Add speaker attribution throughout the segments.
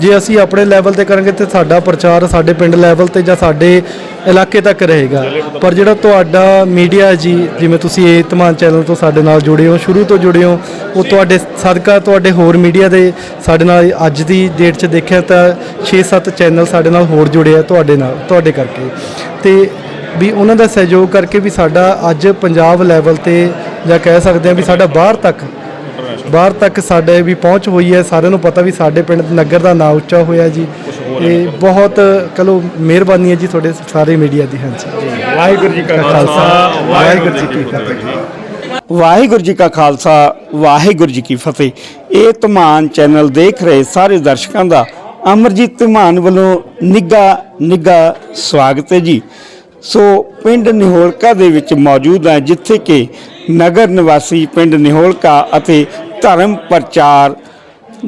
Speaker 1: ਜੇ ਅਸੀਂ ਆਪਣੇ ਲੈਵਲ ਤੇ ਕਰਾਂਗੇ ਤੇ ਸਾਡਾ ਪ੍ਰਚਾਰ ਸਾਡੇ ਪਿੰਡ ਲੈਵਲ ਤੇ ਜਾਂ ਸਾਡੇ ਇਲਾਕੇ ਤੱਕ ਰਹੇਗਾ। ਪਰ ਜਿਹੜਾ ਤੁਹਾਡਾ ਮੀਡੀਆ ਜੀ, ਜਿਵੇਂ ਤੁਸੀਂ ਇਹ ਧਮਾਨ ਚੈਨਲ ਤੋਂ ਸਾਡੇ ਨਾਲ ਜੁੜੇ ਹੋ, ਸ਼ੁਰੂ ਤੋਂ ਜੁੜੇ ਹੋ, ਉਹ ਤੁਹਾਡੇ ਸਦਕਾ ਤੁਹਾਡੇ ਹੋਰ ਮੀਡੀਆ ਦੇ ਸਾਡੇ ਨਾਲ ਅੱਜ ਦੀ ਡੇਟ 'ਚ ਦੇਖਿਆ ਤਾਂ 6-7 ਚੈਨਲ ਸਾਡੇ ਨਾਲ ਹੋਰ ਜੁੜੇ ਆ ਤੁਹਾਡੇ ਨਾਲ, ਤੁਹਾਡੇ ਕਰਕੇ। ਤੇ ਵੀ ਉਹਨਾਂ ਦਾ ਸਹਿਯੋਗ ਕਰਕੇ ਵੀ ਸਾਡਾ ਅੱਜ ਪੰਜਾਬ ਲੈਵਲ ਤੇ ਜਾਂ ਕਹਿ ਸਕਦੇ ਹਾਂ ਵੀ ਸਾਡਾ ਬਾਹਰ ਤੱਕ ਬਾਹਰ ਤੱਕ ਸਾਡੇ ਵੀ ਪਹੁੰਚ ਹੋਈ ਹੈ। ਸਾਰਿਆਂ ਨੂੰ ਪਤਾ ਵੀ ਸਾਡੇ ਪਿੰਡ ਨਗਰ ਦਾ ਨਾਂ ਉੱਚਾ ਹੋਇਆ ਜੀ। ਇਹ ਬਹੁਤ ਕਹਲੋ ਮਿਹਰਬਾਨੀ ਹੈ ਜੀ ਤੁਹਾਡੇ ਸਾਰੇ ਮੀਡੀਆ ਦੀ। ਹਾਂਜੀ।
Speaker 2: ਵਾਹਿਗੁਰੂ ਜੀ ਕਾ
Speaker 1: ਖਾਲਸਾ। ਵਾਹਿਗੁਰੂ ਜੀ ਕੀ ਫਤਿਹ।
Speaker 2: ਵਾਹਿਗੁਰੂ ਜੀ ਕਾ ਖਾਲਸਾ ਵਾਹਿਗੁਰੂ ਜੀ ਕੀ ਫਤਿਹ। ਇਹ ਧਮਾਨ ਚੈਨਲ ਦੇਖ ਰਹੇ ਸਾਰੇ ਦਰਸ਼ਕਾਂ ਦਾ ਅਮਰਜੀਤ ਧਮਾਨ ਵੱਲੋਂ ਨਿੱਘਾ ਨਿੱਘਾ ਸਵਾਗਤ ਹੈ ਜੀ। ਸੋ ਪਿੰਡ ਨਿਹੋਲਕਾ ਦੇ ਵਿੱਚ ਮੌਜੂਦ ਹੈ, ਜਿੱਥੇ ਕਿ ਨਗਰ ਨਿਵਾਸੀ ਪਿੰਡ ਨਿਹੋਲਕਾ ਅਤੇ ਧਰਮ ਪ੍ਰਚਾਰ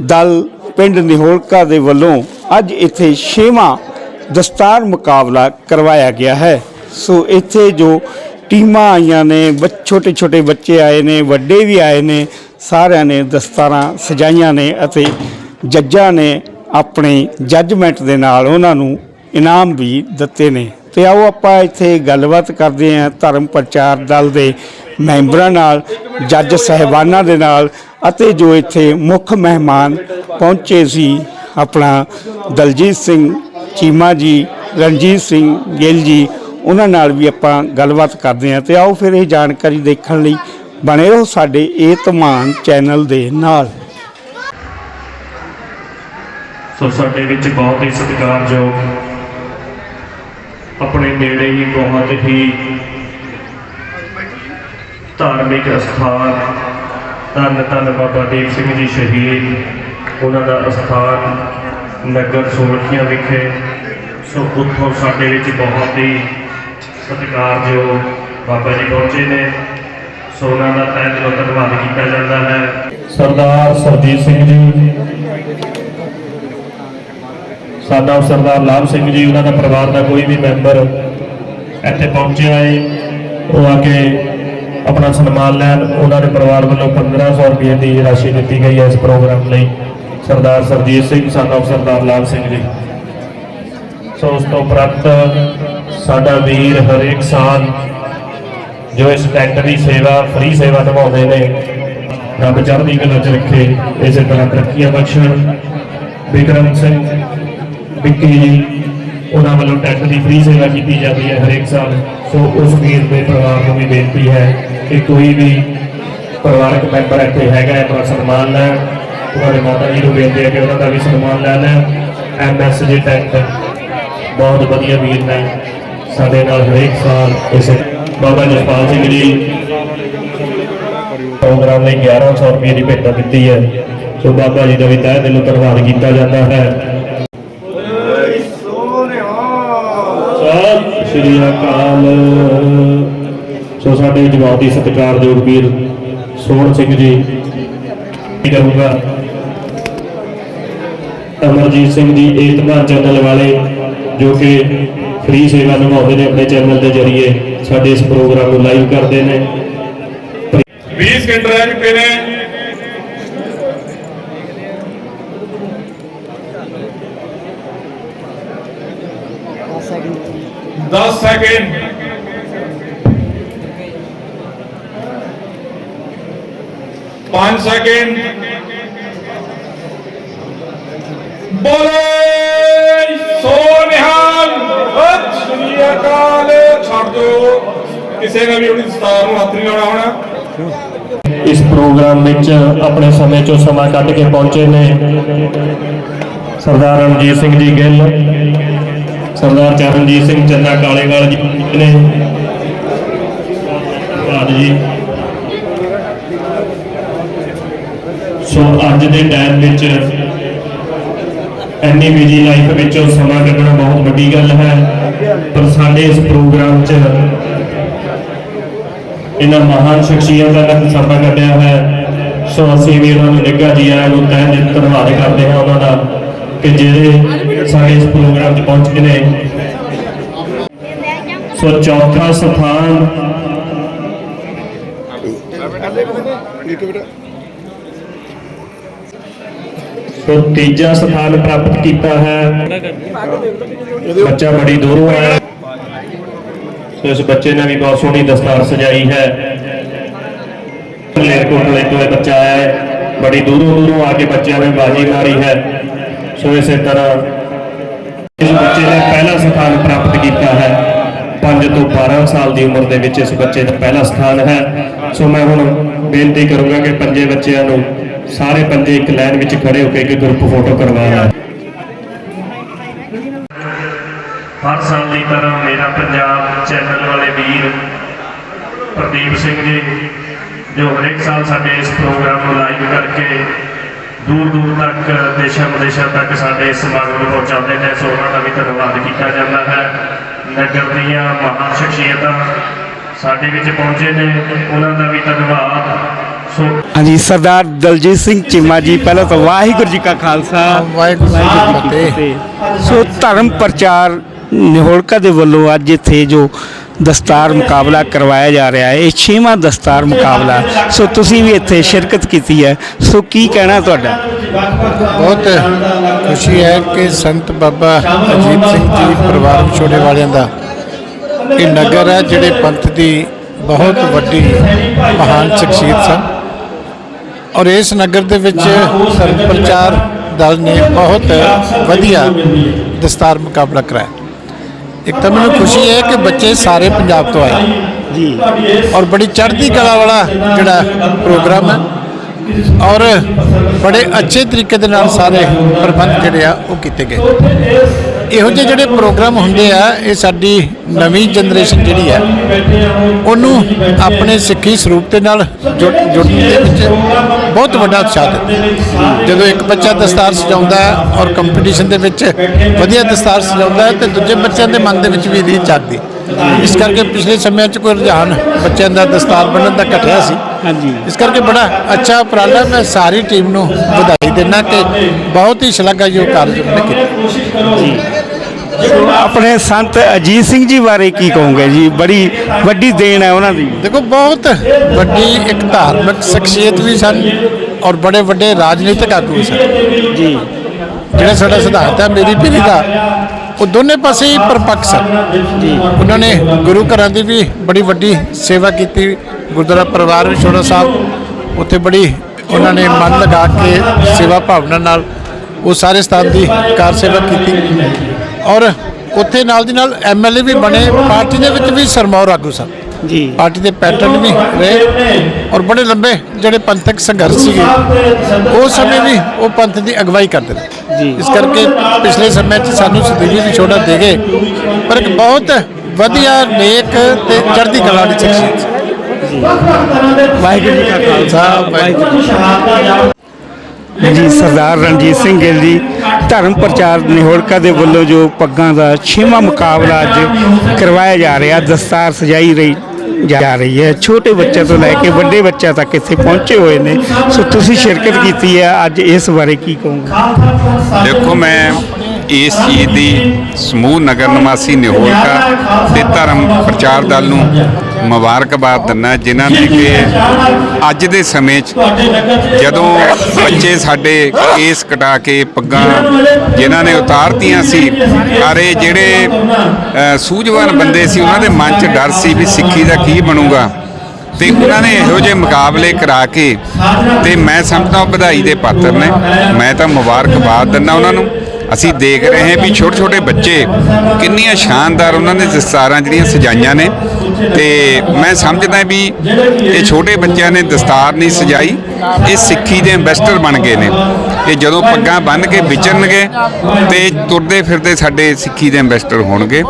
Speaker 2: ਦਲ ਪਿੰਡ ਨਿਹੋਲਕਾ ਦੇ ਵੱਲੋਂ ਅੱਜ ਇੱਥੇ 6ਵਾਂ ਦਸਤਾਰ ਮੁਕਾਬਲਾ ਕਰਵਾਇਆ ਗਿਆ ਹੈ। ਸੋ ਇੱਥੇ ਜੋ ਟੀਮਾਂ ਆਈਆਂ ਨੇ ਛੋਟੇ ਛੋਟੇ ਬੱਚੇ ਆਏ ਨੇ, ਵੱਡੇ ਵੀ ਆਏ ਨੇ, ਸਾਰਿਆਂ ਨੇ ਦਸਤਾਰਾਂ ਸਜਾਈਆਂ ਨੇ ਅਤੇ ਜੱਜਾਂ ਨੇ ਆਪਣੇ ਜੱਜਮੈਂਟ ਦੇ ਨਾਲ ਉਹਨਾਂ ਨੂੰ ਇਨਾਮ ਵੀ ਦਿੱਤੇ ਨੇ। ਤੇ ਆਓ ਆਪਾਂ ਇੱਥੇ ਗੱਲਬਾਤ ਕਰਦੇ ਹਾਂ ਧਰਮ ਪ੍ਰਚਾਰ ਦਲ ਦੇ ਮੈਂਬਰਾਂ ਨਾਲ, ਜੱਜ ਸਹਿਬਾਨਾਂ ਦੇ ਨਾਲ ਅਤੇ ਜੋ ਇੱਥੇ ਮੁੱਖ ਮਹਿਮਾਨ ਪਹੁੰਚੇ ਸੀ, ਆਪਣਾ ਦਲਜੀਤ ਸਿੰਘ, ਚੀਮਾ ਜੀ, ਰਣਜੀਤ ਸਿੰਘ ਗਿੱਲ ਜੀ, ਉਹਨਾਂ ਨਾਲ ਵੀ ਆਪਾਂ ਗੱਲਬਾਤ ਕਰਦੇ ਹਾਂ ਤੇ ਆਓ ਫਿਰ ਇਹ ਜਾਣਕਾਰੀ ਦੇਖਣ ਲਈ ਬਣੇ ਰਹੋ ਸਾਡੇ ਇਹ ਧਮਾਨ ਚੈਨਲ ਦੇ ਨਾਲ।
Speaker 3: ਸੋ ਸਾਡੇ ਵਿੱਚ ਬਹੁਤ ਹੀ ਸਤਿਕਾਰਯੋਗ ਆਪਣੇ ਨੇੜੇ ਹੀ ਬਹੁਤ ਹੀ ਧਾਰਮਿਕ ਅਸਥਾਨ ਧੰਨ ਧੰਨ ਬਾਬਾ ਦੀਪ ਸਿੰਘ ਜੀ ਸ਼ਹੀਦ, ਉਹਨਾਂ ਦਾ ਅਸਥਾਨ ਨਗਰ ਸੋਲਖੀਆਂ ਵਿਖੇ। ਸੋ ਉੱਥੋਂ ਸਾਡੇ ਵਿੱਚ ਬਹੁਤ ਹੀ ਸਤਿਕਾਰਯੋਗ ਬਾਬਾ ਜੀ ਪਹੁੰਚੇ ਨੇ। ਸੋ ਉਹਨਾਂ ਦਾ ਤਹਿ ਦਿਲੋਂ ਧੰਨਵਾਦ ਕੀਤਾ ਜਾਂਦਾ ਹੈ। ਸਰਦਾਰ ਸਰਜੀਤ ਸਿੰਘ ਜੀ ਸਾਡਾ ਸਰਦਾਰ ਲਾਭ ਸਿੰਘ ਜੀ, ਉਹਨਾਂ ਦਾ ਪਰਿਵਾਰ ਦਾ ਕੋਈ ਵੀ ਮੈਂਬਰ ਇੱਥੇ ਪਹੁੰਚਿਆ ਹੈ, ਉਹ ਆ ਕੇ ਆਪਣਾ ਸਨਮਾਨ ਲੈਣ, ਉਹਨਾਂ ਦੇ ਪਰਿਵਾਰ ਵੱਲੋਂ 1500 ਰੁਪਏ ਦੀ ਰਾਸ਼ੀ ਦਿੱਤੀ ਗਈ ਹੈ ਇਸ ਪ੍ਰੋਗਰਾਮ ਲਈ। ਸਰਦਾਰ ਸਰਜੀਤ ਸਿੰਘ ਸਾਨੂੰ ਸਰਦਾਰ ਲਾਭ ਸਿੰਘ ਜੀ। ਸੋ ਉਸ ਤੋਂ ਉਪਰੰਤ ਸਾਡਾ ਵੀਰ ਹਰੇਕ ਸਾਲ ਜੋ ਇਸ ਟੈਂਟ ਦੀ ਸੇਵਾ, ਫ੍ਰੀ ਸੇਵਾ ਨਿਭਾਉਂਦੇ ਨੇ, ਰੱਬ ਚੜ੍ਹਦੀ ਕਲਾ ਚ ਰੱਖੇ, ਇਸੇ ਤਰ੍ਹਾਂ ਤਰੱਕੀਆਂ ਬਖਸ਼ਣ। ਵਿਕਰਮ ਸਿੰਘ ਵਿੱਕੀ ਜੀ, ਉਹਨਾਂ ਵੱਲੋਂ ਟੈਂਟ ਦੀ ਫ੍ਰੀ ਸੇਵਾ ਕੀਤੀ ਜਾਂਦੀ ਹੈ ਹਰੇਕ ਸਾਲ। ਸੋ ਉਸ ਵੀਰ ਦੇ ਪਰਿਵਾਰ ਨੂੰ ਵੀ ਬੇਨਤੀ ਹੈ ਕਿ ਕੋਈ ਵੀ ਪਰਿਵਾਰਕ ਮੈਂਬਰ ਇੱਥੇ ਹੈਗਾ ਹੈ ਤਾਂ ਸਨਮਾਨ ਲੈਣ, ਤੁਹਾਡੇ ਮਾਤਾ ਜੀ ਨੂੰ ਬੇਨਤੀ ਹੈ ਕਿ ਉਹਨਾਂ ਦਾ ਵੀ ਸਨਮਾਨ ਲੈ ਲੈਣ। ਐਮਐਸ ਜੀ ਟੈਂਟ ਬਹੁਤ ਵਧੀਆ ਵੀਰ ਨੇ ਸਾਡੇ ਨਾਲ ਹਰੇਕ ਸਾਲ ਇਸ ਬਾਬਾ ਜਸਪਾਲ ਸਿੰਘ ਜੀ। ਪ੍ਰੋਗਰਾਮ ਲਈ 1100 ਰੁਪਏ ਦੀ ਭੇਟਾ ਦਿੱਤੀ ਹੈ। ਸੋ ਬਾਬਾ ਜੀ ਦਾ ਵੀ ਤਹਿ ਦਿਲੋਂ ਧੰਨਵਾਦ ਕੀਤਾ ਜਾਂਦਾ ਹੈ। ਸ਼੍ਰੀ ਅਕਾਲ। ਸੋ ਸਾਡੇ ਵਿੱਚ ਸਤਿਕਾਰਯੋਗ ਵੀਰ ਸੋਹਣ ਸਿੰਘ ਜੀ ਕਰੂੰਗਾ ਅਮਰਜੀਤ ਸਿੰਘ ਜੀ ਏਤਮਾਨ ਚੈਨਲ ਵਾਲੇ, ਜੋ ਕਿ ਫ੍ਰੀ ਸੇਵਾ ਨਿਭਾਉਂਦੇ ਨੇ ਆਪਣੇ ਚੈਨਲ ਦੇ ਜ਼ਰੀਏ, ਸਾਡੇ ਇਸ ਪ੍ਰੋਗਰਾਮ ਨੂੰ ਲਾਈਵ ਕਰਦੇ ਨੇ।
Speaker 4: 20 ਸਕਿੰਟ ਰਹਿ ਚੁੱਕੇ ਨੇ। ਦਸ ਸੈਕਿੰਡ ਪੰਜ ਸੈਕਿੰਡ ਬੋਲੇ ਸੋ ਨਿਹਾਲ। ਸਤਿ ਸ਼੍ਰੀ ਅਕਾਲ। ਛੱਡ ਦਿਓ। ਕਿਸੇ ਨੇ ਵੀ ਨੂੰ ਹੱਥ ਨਹੀਂ ਲਾਉਣਾ ਹੋਣਾ।
Speaker 3: ਇਸ ਪ੍ਰੋਗਰਾਮ ਵਿੱਚ ਆਪਣੇ ਸਮੇਂ ਚੋਂ ਸਮਾਂ ਕੱਢ ਕੇ ਪਹੁੰਚੇ ਨੇ ਸਰਦਾਰ ਰਣਜੀਤ ਸਿੰਘ ਜੀ ਗਿੱਲ। ਸਰਦਾਰ ਚਰਨਜੀਤ ਸਿੰਘ ਚੰਨਾ ਕਾਲੇਵਾਲ ਜੀ ਨੇ। ਧੰਨਵਾਦ ਜੀ। ਸੋ ਅੱਜ ਦੇ ਟਾਈਮ ਵਿੱਚ ਇੰਨੀ ਬਿਜ਼ੀ ਲਾਈਫ ਵਿੱਚੋਂ ਸਮਾਂ ਕੱਢਣਾ ਬਹੁਤ ਵੱਡੀ ਗੱਲ ਹੈ, ਪਰ ਸਾਡੇ ਇਸ ਪ੍ਰੋਗਰਾਮ 'ਚ ਇਹਨਾਂ ਮਹਾਨ ਸ਼ਖਸੀਅਤਾਂ ਦਾ ਸਮਾਂ ਕੱਢਿਆ ਹੈ। ਸੋ ਅਸੀਂ ਵੀ ਉਹਨਾਂ ਨੂੰ ਨਿੱਘਾ ਜੀ ਆਇਆਂ ਨੂੰ ਤਹਿ ਦਿਲ ਧੰਨਵਾਦ ਕਰਦੇ ਹਾਂ ਉਹਨਾਂ ਦਾ। ਕਿ ਜਿਹੜੇ ਸਾਡੇ ਇਸ ਪ੍ਰੋਗਰਾਮ 'ਚ ਪਹੁੰਚ ਗਏ ਨੇ। ਸੋ ਚੌਥਾ ਸਥਾਨ ਸੋ ਤੀਜਾ ਸਥਾਨ ਪ੍ਰਾਪਤ ਕੀਤਾ ਹੈ। ਬੱਚਾ ਬੜੀ ਦੂਰੋਂ ਆਇਆ। ਸੋ ਇਸ ਬੱਚੇ ਨੇ ਵੀ ਬਹੁਤ ਸੋਹਣੀ ਦਸਤਾਰ ਸਜਾਈ ਹੈ। ਲੇਰਕੋਟਲੇ ਤੋਂ ਬੱਚਾ ਆਇਆ ਹੈ। ਬੜੀ ਦੂਰੋਂ ਦੂਰੋਂ ਆ ਕੇ ਬੱਚਿਆਂ ਨੇ ਬਾਜੀ ਮਾਰੀ ਹੈ। ਸੋ ਇਸੇ ਤਰ੍ਹਾਂ ਇਸ ਬੱਚੇ ਨੇ ਪਹਿਲਾ ਸਥਾਨ ਪ੍ਰਾਪਤ ਕੀਤਾ ਹੈ। 5 ਤੋਂ 12 ਸਾਲ ਦੀ ਉਮਰ ਦੇ ਵਿੱਚ ਇਸ ਬੱਚੇ ਦਾ ਪਹਿਲਾ ਸਥਾਨ ਹੈ। ਸੋ ਮੈਂ ਹੁਣ ਬੇਨਤੀ ਕਰੂੰਗਾ ਕਿ ਪੰਜੇ ਬੱਚਿਆਂ ਨੂੰ ਸਾਰੇ ਪੰਜੇ ਇੱਕ ਲਾਈਨ ਵਿੱਚ ਖੜੇ ਹੋ ਕੇ ਇੱਕ ਗਰੁੱਪ ਫੋਟੋ ਕਰਵਾਉਣਾ ਹਰ ਸਾਲ ਦੀ ਤਰ੍ਹਾਂ ਮੇਰਾ ਪੰਜਾਬ ਚੈਨਲ ਵਾਲੇ ਵੀਰ ਪ੍ਰਦੀਪ ਸਿੰਘ ਜੀ, ਜੋ ਹਰੇਕ ਸਾਲ ਸਾਡੇ ਇਸ ਪ੍ਰੋਗਰਾਮ ਨੂੰ ਲਾਈਵ ਕਰਕੇ ਦੂਰ ਦੂਰ ਤੱਕ ਦੇਸ਼ਾਂ ਵਿਦੇਸ਼ਾਂ ਤੱਕ ਸਾਡੇ ਇਸ ਸਮਾਗਮ ਨੂੰ ਪਹੁੰਚਾਉਂਦੇ ਨੇ ਸੋ ਉਹਨਾਂ ਦਾ ਵੀ ਧੰਨਵਾਦ ਕੀਤਾ ਜਾਂਦਾ ਹੈ। ਨਗਰ ਦੀਆਂ ਮਹਾਨ ਸ਼ਖਸੀਅਤਾਂ ਸਾਡੇ ਵਿੱਚ ਪਹੁੰਚੇ ਨੇ ਉਹਨਾਂ ਦਾ ਵੀ ਧੰਨਵਾਦ। ਸੋ
Speaker 2: ਹਾਂਜੀ ਸਰਦਾਰ ਦਲਜੀਤ ਸਿੰਘ ਚੀਮਾ ਜੀ ਪਹਿਲਾਂ ਤਾਂ ਵਾਹਿਗੁਰੂ ਜੀ ਕਾ ਖਾਲਸਾ।
Speaker 5: ਵਾਹਿਗੁਰੂ ਜੀ ਕੀ ਫਤਿਹ।
Speaker 2: ਸੋ ਧਰਮ ਪ੍ਰਚਾਰ ਨਿਹੋਲਕਾ ਦੇ ਵੱਲੋਂ ਅੱਜ ਇੱਥੇ ਜੋ ਦਸਤਾਰ ਮੁਕਾਬਲਾ ਕਰਵਾਇਆ ਜਾ ਰਿਹਾ ਹੈ, ਇਹ ਛੇਵਾਂ ਦਸਤਾਰ ਮੁਕਾਬਲਾ। ਸੋ ਤੁਸੀਂ ਵੀ ਇੱਥੇ ਸ਼ਿਰਕਤ ਕੀਤੀ ਹੈ। ਸੋ ਕੀ ਕਹਿਣਾ ਤੁਹਾਡਾ?
Speaker 5: ਬਹੁਤ ਖੁਸ਼ੀ ਹੈ ਕਿ ਸੰਤ ਬਾਬਾ ਅਜੀਤ ਸਿੰਘ ਜੀ ਪਰਿਵਾਰ ਵਿਛੋੜੇ ਵਾਲਿਆਂ ਦਾ ਇਹ ਨਗਰ ਹੈ, ਜਿਹੜੇ ਪੰਥ ਦੀ ਬਹੁਤ ਵੱਡੀ ਮਹਾਨ ਸ਼ਖਸੀਅਤ ਸਨ। ਔਰ ਇਸ ਨਗਰ ਦੇ ਵਿੱਚ ਧਰਮ ਪ੍ਰਚਾਰ ਦਲ ਨੇ ਬਹੁਤ ਵਧੀਆ ਦਸਤਾਰ ਮੁਕਾਬਲਾ ਕਰਾਇਆ। ਇੱਕ ਤਾਂ ਮੈਨੂੰ ਖੁਸ਼ੀ ਹੈ ਕਿ ਬੱਚੇ ਸਾਰੇ ਪੰਜਾਬ ਤੋਂ ਆਏ।
Speaker 2: ਜੀ।
Speaker 5: ਔਰ ਬੜੀ ਚੜ੍ਹਦੀ ਕਲਾ ਵਾਲਾ ਜਿਹੜਾ ਪ੍ਰੋਗਰਾਮ ਹੈ। ਔਰ ਬੜੇ ਅੱਛੇ ਤਰੀਕੇ ਦੇ ਨਾਲ ਸਾਰੇ ਪ੍ਰਬੰਧ ਜਿਹੜੇ ਆ ਉਹ ਕੀਤੇ ਗਏ। ਇਹੋ ਜਿਹੇ ਜਿਹੜੇ ਪ੍ਰੋਗਰਾਮ ਹੁੰਦੇ ਆ ਇਹ ਸਾਡੀ ਨਵੀਂ ਜਨਰੇਸ਼ਨ ਜਿਹੜੀ ਹੈ ਉਹਨੂੰ ਆਪਣੇ ਸਿੱਖੀ ਸਰੂਪ ਦੇ ਨਾਲ ਜੁੜ ਜੁੜਨ ਦੇ ਵਿੱਚ ਬਹੁਤ ਵੱਡਾ ਉਤਸ਼ਾਹ ਦਿੰਦਾ ਜਦੋਂ ਇੱਕ ਬੱਚਾ ਦਸਤਾਰ ਸਜਾਉਂਦਾ ਔਰ ਕੰਪੀਟੀਸ਼ਨ ਦੇ ਵਿੱਚ ਵਧੀਆ ਦਸਤਾਰ ਸਜਾਉਂਦਾ ਤੇ ਦੂਜੇ ਬੱਚਿਆਂ ਦੇ ਮਨ ਦੇ ਵਿੱਚ ਵੀ ਰੀਝ ਜਾਗਦੀ ਇਸ ਕਰਕੇ ਪਿਛਲੇ ਸਮਿਆਂ 'ਚ ਕੋਈ ਰੁਝਾਨ ਬੱਚਿਆਂ ਦਾ ਦਸਤਾਰ ਬੰਨ੍ਹਣ ਦਾ ਘਟਿਆ ਸੀ।
Speaker 2: ਹਾਂਜੀ।
Speaker 5: ਇਸ ਕਰਕੇ ਬੜਾ ਅੱਛਾ ਉਪਰਾਲਾ ਮੈਂ ਸਾਰੀ ਟੀਮ ਨੂੰ ਵਧਾਈ ਦਿੰਦਾ ਕਿ ਬਹੁਤ ਹੀ ਸ਼ਲਾਘਾਯੋਗ ਕਾਰਜ ਉਹਨੇ ਕੀਤਾ।
Speaker 2: ਆਪਣੇ ਸੰਤ ਅਜੀਤ ਸਿੰਘ ਜੀ ਬਾਰੇ ਕੀ ਕਹੋਗੇ ਜੀ? ਬੜੀ ਵੱਡੀ ਦੇਣ ਹੈ ਉਹਨਾਂ ਦੀ।
Speaker 5: ਦੇਖੋ ਬਹੁਤ ਵੱਡੀ ਇੱਕ ਧਾਰਮਿਕ ਸ਼ਖਸੀਅਤ ਵੀ ਸਨ ਔਰ ਬੜੇ ਵੱਡੇ ਰਾਜਨੀਤਿਕ ਆਗੂ ਵੀ ਸਨ।
Speaker 2: ਜੀ।
Speaker 5: ਜਿਹੜਾ ਸਾਡਾ ਸਿਧਾਂਤ ਹੈ ਮੇਰੀ ਪੀੜ੍ਹੀ ਦਾ ਉਹ ਦੋਨੇ ਪਾਸੇ ਹੀ ਪਰਪੱਕ ਸਨ। ਜੀ। ਉਹਨਾਂ ਨੇ ਗੁਰੂ ਘਰਾਂ ਦੀ ਵੀ ਬੜੀ ਵੱਡੀ ਸੇਵਾ ਕੀਤੀ। ਗੁਰਦੁਆਰਾ ਪਰਿਵਾਰ ਵਿਛੋੜਾ ਸਾਹਿਬ ਉੱਥੇ ਬੜੀ ਉਹਨਾਂ ਨੇ ਮਨ ਲਗਾ ਕੇ ਸੇਵਾ ਭਾਵਨਾ ਨਾਲ ਉਹ ਸਾਰੇ ਸਥਾਨ ਦੀ ਕਾਰ ਸੇਵਾ ਕੀਤੀ। ਔਰ ਉੱਥੇ ਨਾਲ ਦੀ ਨਾਲ ਐਮਐਲਏ ਵੀ ਬਣੇ ਪਾਰਟੀ ਦੇ ਵਿੱਚ ਵੀ ਸਰਮੌਰ ਆਗੂ ਸਨ
Speaker 2: ਜੀ।
Speaker 5: ਪਾਰਟੀ ਦੇ ਪੈਟਰਨ ਵੀ ਰਹੇ ਔਰ ਬੜੇ ਲੰਬੇ ਜਿਹੜੇ ਪੰਥਕ ਸੰਘਰਸ਼ ਸੀਗੇ ਉਸ ਸਮੇਂ ਵੀ ਉਹ ਪੰਥ ਦੀ ਅਗਵਾਈ ਕਰਦੇ ਨੇ
Speaker 2: ਜੀ।
Speaker 5: ਇਸ ਕਰਕੇ ਪਿਛਲੇ ਸਮੇਂ 'ਚ ਸਾਨੂੰ ਸਦੀਵੀ ਵਿਛੋੜਾ ਦੇ ਗਏ ਪਰ ਇੱਕ ਬਹੁਤ ਵਧੀਆ ਨੇਕ ਤੇ ਚੜ੍ਹਦੀ ਕਲਾ ਦੀ ਸ਼ਖਸੀਅਤ
Speaker 2: ਵਾਹਿਗੁਰੂ ਜੀ ਕਾ ਖਾਲਸਾ ਵਾਹਿਗੁਰੂ ਜੀ ਕੀ ਫਤਿਹ। ਜੀ ਸਰਦਾਰ ਰਣਜੀਤ ਸਿੰਘ ਗਿੱਲ ਜੀ, ਧਰਮ ਪ੍ਰਚਾਰ ਨਿਹੋਲਕਾ ਦੇ ਵੱਲੋਂ ਜੋ ਪੱਗਾਂ ਦਾ ਛੇਵਾਂ ਮੁਕਾਬਲਾ ਅੱਜ ਕਰਵਾਇਆ ਜਾ ਰਿਹਾ, ਦਸਤਾਰ ਸਜਾਈ ਰਹੀ, ਜਾ ਰਹੀ ਹੈ। ਛੋਟੇ ਬੱਚਿਆਂ ਤੋਂ ਲੈ ਕੇ ਵੱਡੇ ਬੱਚਿਆਂ ਤੱਕ ਇੱਥੇ ਪਹੁੰਚੇ ਹੋਏ ਨੇ। ਸੋ ਤੁਸੀਂ ਸ਼ਿਰਕਤ ਕੀਤੀ ਹੈ ਅੱਜ ਇਸ ਬਾਰੇ ਕੀ ਕਹੋਗੇ?
Speaker 6: ਦੇਖੋ, ਮੈਂ ਇਸ ਚੀਜ਼ ਦੀ ਸਮੂਹ ਨਗਰ ਨਿਵਾਸੀ ਨਿਹੋਲਕਾ ਤੇ ਧਰਮ ਪ੍ਰਚਾਰ ਦਲ ਨੂੰ ਮੁਬਾਰਕਬਾਦ ਦਿੰਦਾ ਜਿਨ੍ਹਾਂ ਨੇ ਕਿ ਅੱਜ ਦੇ ਸਮੇਂ 'ਚ ਜਦੋਂ ਬੱਚੇ ਸਾਡੇ ਕੇਸ ਕਟਾ ਕੇ ਪੱਗਾਂ ਜਿਨ੍ਹਾਂ ਨੇ ਉਤਾਰਤੀਆਂ ਸੀ ਅਰੇ ਜਿਹੜੇ ਸੂਝਵਾਨ ਬੰਦੇ ਸੀ, ਉਹਨਾਂ ਦੇ ਮਨ 'ਚ ਡਰ ਸੀ ਵੀ ਸਿੱਖੀ ਦਾ ਕੀ ਬਣੂਗਾ। ਤੇ ਉਹਨਾਂ ਨੇ ਇਹੋ ਜਿਹੇ ਮੁਕਾਬਲੇ ਕਰਾ ਕੇ ਤੇ ਮੈਂ ਸਮਝਦਾ ਵਧਾਈ ਦੇ ਪਾਤਰ ਨੇ। ਮੈਂ ਤਾਂ ਮੁਬਾਰਕਬਾਦ ਦਿੰਦਾ ਉਹਨਾਂ ਨੂੰ। ਅਸੀਂ ਦੇਖ ਰਹੇ ਹਾਂ ਵੀ ਛੋਟੇ ਛੋਟੇ ਬੱਚੇ ਕਿੰਨੀਆਂ ਸ਼ਾਨਦਾਰ ਉਹਨਾਂ ਨੇ ਦਸਤਾਰਾਂ ਜਿਹੜੀਆਂ ਸਜਾਈਆਂ ਨੇ। ਤੇ ਮੈਂ ਸਮਝਦਾ ਵੀ ਇਹ ਛੋਟੇ ਬੱਚਿਆਂ ਨੇ ਦਸਤਾਰ ਨਹੀਂ ਸਜਾਈ, ਇਹ ਸਿੱਖੀ ਦੇ ਐਂਬੈਸਡਰ ਬਣ ਗਏ ਨੇ। ਇਹ ਜਦੋਂ ਪੱਗਾਂ ਬੰਨ੍ਹ ਕੇ ਵਿਚਰਨਗੇ ਤੇ ਤੁਰਦੇ ਫਿਰਦੇ ਸਾਡੇ ਸਿੱਖੀ ਦੇ ਐਂਬੈਸਡਰ ਹੋਣਗੇ।